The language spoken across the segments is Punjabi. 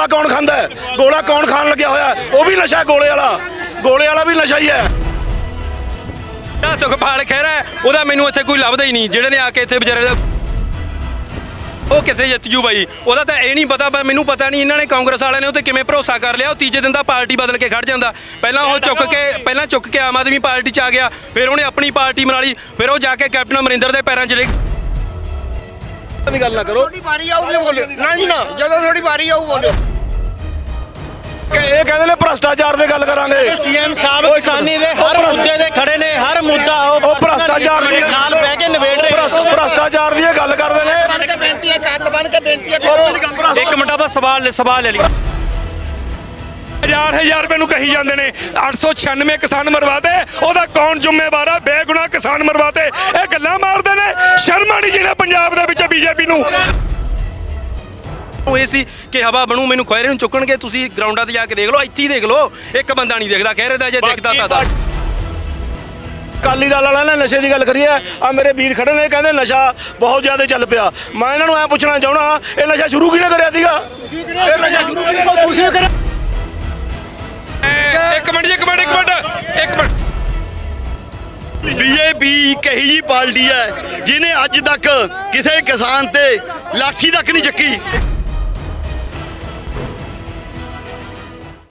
ਗੋਲਾ ਕੌਣ ਖਾਂਦਾ ਹੈ? ਗੋਲਾ ਕੌਣ ਖਾਣ ਲੱਗਿਆ ਹੋਇਆ? ਉਹ ਵੀ ਨਸ਼ਾ ਗੋਲੇ ਵਾਲਾ। ਗੋਲੇ ਵਾਲਾ ਵੀ ਨਸ਼ਾ ਹੀ ਹੈ। ਜਿਹੜਾ ਸੁਖਪਾਲ ਖਹਿਰਾ ਹੈ, ਉਹਦਾ ਮੈਨੂੰ ਇੱਥੇ ਕੋਈ ਲੱਭਦਾ ਹੀ ਨਹੀਂ ਜਿਹੜੇ ਨੇ ਆ ਕੇ ਇੱਥੇ ਵਿਚਾਰੇ ਦਾ ਉਹ ਕਿੱਥੇ ਜਿੱਤ ਜੂ ਬਾਈ ਉਹਦਾ ਤਾਂ ਇਹ ਨਹੀਂ ਪਤਾ ਪਰ ਮੈਨੂੰ ਪਤਾ ਨਹੀਂ ਇਹਨਾਂ ਨੇ ਕਾਂਗਰਸ ਵਾਲਿਆਂ ਨੇ ਉਹ ਤੇ ਕਿਵੇਂ ਭਰੋਸਾ ਕਰ ਲਿਆ ਉਹ ਤੀਜੇ ਦਿਨ ਦਾ ਪਾਰਟੀ ਬਦਲ ਕੇ ਖੜ ਜਾਂਦਾ। ਪਹਿਲਾਂ ਉਹ ਚੁੱਕ ਕੇ ਪਹਿਲਾਂ ਚੁੱਕ ਕੇ ਆਮ ਆਦਮੀ ਪਾਰਟੀ 'ਚ ਆ ਗਿਆ ਫਿਰ ਉਹਨੇ ਆਪਣੀ ਪਾਰਟੀ ਬਣਾ ਲਈ ਫਿਰ ਉਹ ਜਾ ਕੇ ਕੈਪਟਨ ਅਮਰਿੰਦਰ ਦੇ ਪੈਰਾਂ 'ਚ ਡਿੱਗ ਦੀ ਗੱਲ ਨਾ ਕਰੋ। ਤੁਹਾਡੀ ਵਾਰੀ ਆਊਗੀ ਬੋਲਿਓ। ਨਾ ਜੀ ਨਾ ਜਦੋਂ ਤੁਹਾਡੀ ਵਾਰੀ ਆਊ ਬੋਲਿਓ। ਇਹ ਕਹਿੰਦੇ ਨੇ ਭ੍ਰਸ਼ਟਾਚਾਰ ਦੇ ਗੱਲ ਕਰਾਂਗੇ। ਸੀਐਮ ਸਾਹਿਬ ਕਿਸਾਨੀ ਦੇ ਹਰ ਮੁੱਦੇ ਤੇ ਖੜੇ ਨੇ ਹਰ ਮੁੱਦਾ ਉਹ ਭ੍ਰਸ਼ਟਾਚਾਰ ਦੀ ਨਾਲ ਬਹਿ ਕੇ ਨਿਬੇੜ ਰਹੇ ਭ੍ਰਸ਼ਟ- ਭ੍ਰਸ਼ਟਾਚਾਰ ਦੀ ਇਹ ਗੱਲ ਕਰਦੇ ਨੇ। ਬਣ ਕੇ ਬੇਨਤੀ ਹੈ ਕੱਦ ਬਣ ਕੇ ਬੇਨਤੀ ਹੈ ਇੱਕ ਮਿੰਟ ਬਸ ਸਵਾਲ ਸਵਾਲ ਲੈ ਲਈ ਹਜ਼ਾਰ ਹਜ਼ਾਰ ਰੁਪਏ ਨੂੰ ਕਹੀ ਜਾਂਦੇ ਨੇ। 896 ਕਿਸਾਨ ਮਰਵਾਤੇ ਉਹਦਾ ਕੌਣ ਜ਼ਿੰਮੇਵਾਰ ਆ? ਬੇਗੁਨਾਹ ਕਿਸਾਨ ਮਰਵਾਤੇ। ਇਹ ਗੱਲਾਂ ਮਾਰਦੇ ਨੇ। ਸ਼ਰਮ ਆਣੀ ਜਿਹਨੇ ਪੰਜਾਬ ਦੇ ਵਿੱਚ ਬੀਜੇਪੀ ਨੂੰ। ਉਹ ਇਹ ਸੀ ਕਿ ਹਵਾ ਬਣੂ ਮੈਨੂੰ ਖੁਆਰੇ ਨੂੰ ਚੁੱਕਣਗੇ ਤੁਸੀਂ ਗਰਾਊਂਡਾਂ ਤੇ ਜਾ ਕੇ ਦੇਖ ਲਓ ਇੱਥੇ ਹੀ ਦੇਖ ਲਓ ਇੱਕ ਬੰਦਾ ਨਹੀਂ ਦੇਖਦਾ ਖਹਿਰੇ ਦਾ ਜੇ ਦਿਖਦਾ ਤਾਂ ਤਾਂ। ਅਕਾਲੀ ਦਲ ਵਾਲਿਆਂ ਨੇ ਨਸ਼ੇ ਦੀ ਗੱਲ ਕਰੀ ਹੈ ਆ ਮੇਰੇ ਵੀਰ ਖੜੇ ਨੇ ਕਹਿੰਦੇ ਨਸ਼ਾ ਬਹੁਤ ਜ਼ਿਆਦਾ ਚੱਲ ਪਿਆ। ਮੈਂ ਇਹਨਾਂ ਨੂੰ ਐ ਪੁੱਛਣਾ ਚਾਹਣਾ ਇਹ ਨਸ਼ਾ ਸ਼ੁਰੂ ਕਿਹਨੇ ਕਰਿਆ ਸੀਗਾ? ਇਹ ਨਸ਼ਾ ਸ਼ੁਰੂ ਕਿਹਨੇ ਕਰਿਆ ਇੱਕ ਮਿੰਟ ਜੀ, ਇੱਕ ਮਿੰਟ ਇੱਕ ਮਿੰਟ ਇੱਕ ਮਿੰਟ। ਬੀਜੇਪੀ ਕਹੀ ਜੀ ਪਾਰਟੀ ਹੈ ਜਿਹਨੇ ਅੱਜ ਤੱਕ ਕਿਸੇ ਕਿਸਾਨ ਤੇ ਲਾਠੀ ਤੱਕ ਨਹੀਂ ਚੱਕੀ।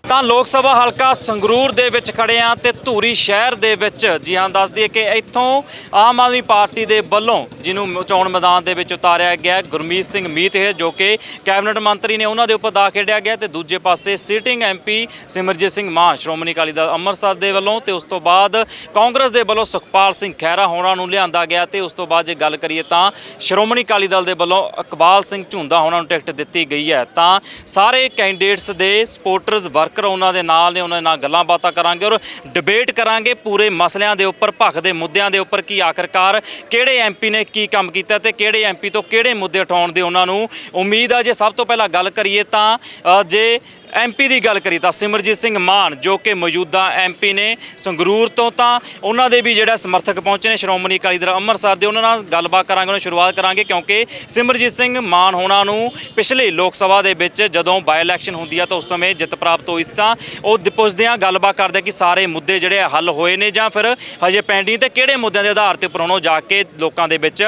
ਤਾਂ ਲੋਕ ਸਭਾ ਹਲਕਾ ਸੰਗਰੂਰ ਦੇ ਵਿੱਚ ਖੜੇ ਆ ਤੇ ਧੂਰੀ ਸ਼ਹਿਰ ਦੇ ਵਿੱਚ ਜੀ ਹਾਂ, ਦੱਸ ਦਈਏ ਕਿ ਇੱਥੋਂ ਆਮ ਆਦਮੀ ਪਾਰਟੀ ਦੇ ਵੱਲੋਂ ਜਿਹਨੂੰ ਚੋਣ ਮੈਦਾਨ ਦੇ ਵਿੱਚ ਉਤਾਰਿਆ ਗਿਆ ਗੁਰਮੀਤ ਸਿੰਘ ਮੀਤ ਹੈ ਜੋ ਕਿ ਕੈਬਨਿਟ ਮੰਤਰੀ ਨੇ ਉਹਨਾਂ ਦੇ ਉੱਪਰ ਦਾ ਖੇਡਿਆ ਗਿਆ ਤੇ ਦੂਜੇ ਪਾਸੇ ਸਿਟਿੰਗ ਐਮਪੀ ਸਿਮਰਜੀਤ ਸਿੰਘ ਮਾਨ, ਸ਼੍ਰੋਮਣੀ ਅਕਾਲੀ ਦਲ ਅੰਮ੍ਰਿਤਸਰ ਦੇ ਵੱਲੋਂ ਤੇ ਉਸ ਤੋਂ ਬਾਅਦ ਕਾਂਗਰਸ ਦੇ ਵੱਲੋਂ ਸੁਖਪਾਲ ਸਿੰਘ ਖਹਿਰਾ ਹੋਣਾ ਨੂੰ ਲਿਆਂਦਾ ਗਿਆ ਤੇ ਉਸ ਤੋਂ ਬਾਅਦ ਜੇ ਗੱਲ ਕਰੀਏ ਤਾਂ ਸ਼੍ਰੋਮਣੀ ਅਕਾਲੀ ਦਲ ਦੇ ਵੱਲੋਂ ਇਕਬਾਲ ਸਿੰਘ ਝੁੰਦਾ ਹੋਣਾ ਨੂੰ ਟਿਕਟ ਦਿੱਤੀ ਗਈ ਹੈ। ਤਾਂ ਸਾਰੇ ਕੈਂਡੀਡੇਟਸ ਦੇ ਸਪੋਰਟਰਸ ਵਰਕਰ ਉਹਨਾਂ ਦੇ ਨਾਲ ਨੇ, ਉਹਨਾਂ ਦੇ ਨਾਲ ਗੱਲਾਂ ਬਾਤਾਂ ਕਰਾਂਗੇ ਔਰ ਡਿਬੇਟ ਕਰਾਂਗੇ ਪੂਰੇ ਮਸਲਿਆਂ ਦੇ ਉੱਪਰ, ਭਖ ਦੇ ਮੁੱਦਿਆਂ ਦੇ ਉੱਪਰ ਕੀ ਆਖਰਕਾਰ, ਕਿਹੜੇ ਐਮਪੀ ਨੇ ਕੀ ਕੰਮ ਕੀਤਾ ਤੇ ਕਿਹੜੇ ਐਮਪੀ ਤੋਂ ਕਿਹੜੇ ਮੁੱਦੇ ਉਠਾਉਣ ਦੇ ਉਹਨਾਂ ਨੂੰ ਉਮੀਦ ਆ। ਜੇ ਸਭ ਤੋਂ ਪਹਿਲਾਂ ਗੱਲ ਕਰੀਏ ਤਾਂ ਜੇ ਐਮਪੀ ਦੀ ਗੱਲ ਕਰੀ ਤਾਂ ਸਿਮਰਜੀਤ ਸਿੰਘ ਮਾਨ, ਜੋ ਕਿ ਮੌਜੂਦਾ ਐਮਪੀ ਨੇ ਸੰਗਰੂਰ ਤੋਂ ਤਾਂ ਉਹਨਾਂ ਦੇ ਵੀ ਜਿਹੜਾ ਸਮਰਥਕ ਪਹੁੰਚੇ ਨੇ, ਸ਼੍ਰੋਮਣੀ ਅਕਾਲੀ ਦਲ ਅੰਮ੍ਰਿਤਸਰ ਦੇ, ਉਹਨਾਂ ਨਾਲ ਗੱਲਬਾਤ ਕਰਾਂਗੇ, ਉਹਨਾਂ ਸ਼ੁਰੂਆਤ ਕਰਾਂਗੇ, ਕਿਉਂਕਿ ਸਿਮਰਜੀਤ ਸਿੰਘ ਮਾਨ ਹੋਣਾ ਨੂੰ ਪਿਛਲੇ ਲੋਕ ਸਭਾ ਦੇ ਵਿੱਚ ਜਦੋਂ ਬਾਈ ਇਲੈਕਸ਼ਨ ਹੁੰਦੀ ਆ ਤਾਂ ਉਸ ਸਮੇਂ ਜਿੱਤ ਪ੍ਰਾਪਤ ਹੋਈ ਸੀ ਤਾਂ ਉਹ ਦ- ਪੁੱਛਦੇ ਆ, ਗੱਲਬਾਤ ਕਰਦੇ ਆ ਕਿ ਸਾਰੇ ਮੁੱਦੇ ਜਿਹੜੇ ਆ ਹੱਲ ਹੋਏ ਨੇ ਜਾਂ ਫਿਰ ਹਜੇ ਪੈਂਡਿੰਗ ਤੇ ਕਿਹੜੇ ਮੁੱਦਿਆਂ ਦੇ ਆਧਾਰ ਤੇ ਉੱਪਰ ਹੁਣ ਉਹ ਜਾ ਕੇ ਲੋਕਾਂ ਦੇ ਵਿੱਚ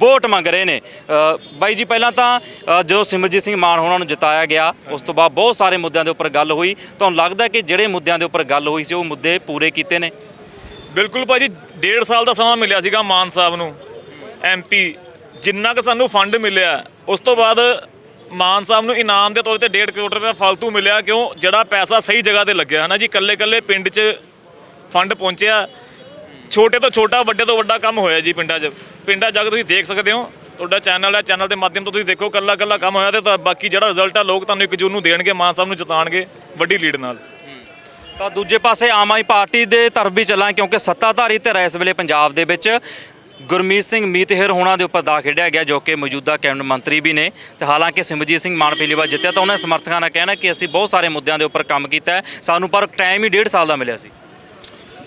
ਵੋਟ ਮੰਗ ਰਹੇ ਨੇ। ਬਾਈ ਜੀ, ਪਹਿਲਾਂ ਤਾਂ ਜਦੋਂ ਸਿਮਰਜੀਤ ਸਿੰਘ ਮਾਨ ਹੋਣਾ ਨੂੰ ਜਿਤਾਇਆ ਗਿਆ, ਉਸ ਤੋਂ ਬਾਅਦ ਬਹੁਤ ਸਾਰੇ ਮੁੱਦਿਆਂ ਦੇ ਉੱਪਰ ਗੱਲ ਹੋਈ। ਤੁਹਾਨੂੰ ਲੱਗਦਾ ਕਿ ਜਿਹੜੇ ਮੁੱਦਿਆਂ ਦੇ ਉੱਪਰ ਗੱਲ ਹੋਈ ਸੀ, ਉਹ ਮੁੱਦੇ ਪੂਰੇ ਕੀਤੇ ਨੇ? ਬਿਲਕੁਲ ਭਾਜੀ, ਡੇਢ ਸਾਲ ਦਾ ਸਮਾਂ ਮਿਲਿਆ ਸੀਗਾ ਮਾਨ ਸਾਹਿਬ ਨੂੰ ਐਮਪੀ ਜਿੰਨਾ ਕੁ ਸਾਨੂੰ ਫੰਡ ਮਿਲਿਆ, ਉਸ ਤੋਂ ਬਾਅਦ ਮਾਨ ਸਾਹਿਬ ਨੂੰ ਇਨਾਮ ਦੇ ਤੌਰ ਤੇ 1.5 ਕਰੋੜ ਰੁਪਏ ਫालतू ਮਿਲਿਆ, ਕਿਉਂ? ਜਿਹੜਾ ਪੈਸਾ ਸਹੀ ਜਗ੍ਹਾ ਤੇ ਲੱਗਿਆ ਹੈ ਨਾ ਜੀ? ਕੱਲੇ ਕੱਲੇ ਪਿੰਡ 'ਚ ਫੰਡ ਪਹੁੰਚਿਆ। ਛੋਟੇ ਤੋਂ ਛੋਟਾ, ਵੱਡੇ ਤੋਂ ਵੱਡਾ ਕੰਮ ਹੋਇਆ ਜੀ ਪਿੰਡਾਂ 'ਚ। ਪਿੰਡਾਂ ਜਾ ਕੇ ਤੁਸੀਂ ਦੇਖ ਸਕਦੇ ਹੋ ਤੁਹਾਡਾ ਚੈਨਲ ਹੈ ਚੈਨਲ ਦੇ ਮਾਧਿਅਮ ਤੋਂ ਤੁਸੀਂ ਦੇਖੋ ਕੱਲਾ ਕੱਲਾ ਕੰਮ ਹੋਇਆ ਤੇ ਤਾਂ ਬਾਕੀ ਜਿਹੜਾ ਰਿਜ਼ਲਟ ਆ ਲੋਕ ਤੁਹਾਨੂੰ 1 ਜੂਨ ਨੂੰ ਦੇਣਗੇ ਮਾਨ ਸਾਹਿਬ ਨੂੰ ਜਿਤਾਣਗੇ ਵੱਡੀ ਲੀਡ ਨਾਲ। ਤਾਂ ਦੂਜੇ ਪਾਸੇ ਆਮ ਆਦਮੀ ਪਾਰਟੀ ਦੇ ਤਰਫ ਵੀ ਚੱਲਾਂ ਕਿਉਂਕਿ ਸੱਤਾਧਾਰੀ ਧਿਰ ਇਸ ਵੇਲੇ ਪੰਜਾਬ ਦੇ ਵਿੱਚ। ਗੁਰਮੀਤ ਸਿੰਘ ਮੀਤਹਿਰ ਹੋਣਾ ਦੇ ਉੱਪਰ ਦਾ ਖੇਡਿਆ ਗਿਆ ਜੋ ਕਿ ਮੌਜੂਦਾ ਕੈਬਨਿਟ ਮੰਤਰੀ ਵੀ ਨੇ। ਤੇ ਹਾਲਾਂਕਿ ਸਿਮਰਜੀਤ ਸਿੰਘ ਮਾਨ ਪਹਿਲੀ ਵਾਰ ਜਿੱਤਿਆ ਤਾਂ ਉਹਨਾਂ ਦੇ ਸਮਰਥਕਾਂ ਦਾ ਕਹਿਣਾ ਕਿ ਅਸੀਂ ਬਹੁਤ ਸਾਰੇ ਮੁੱਦਿਆਂ ਦੇ ਉੱਪਰ ਕੰਮ ਕੀਤਾ ਸਾਨੂੰ ਪਰ ਟਾਈਮ ਹੀ ਡੇਢ ਸਾਲ ਦਾ ਮਿਲਿਆ ਸੀ।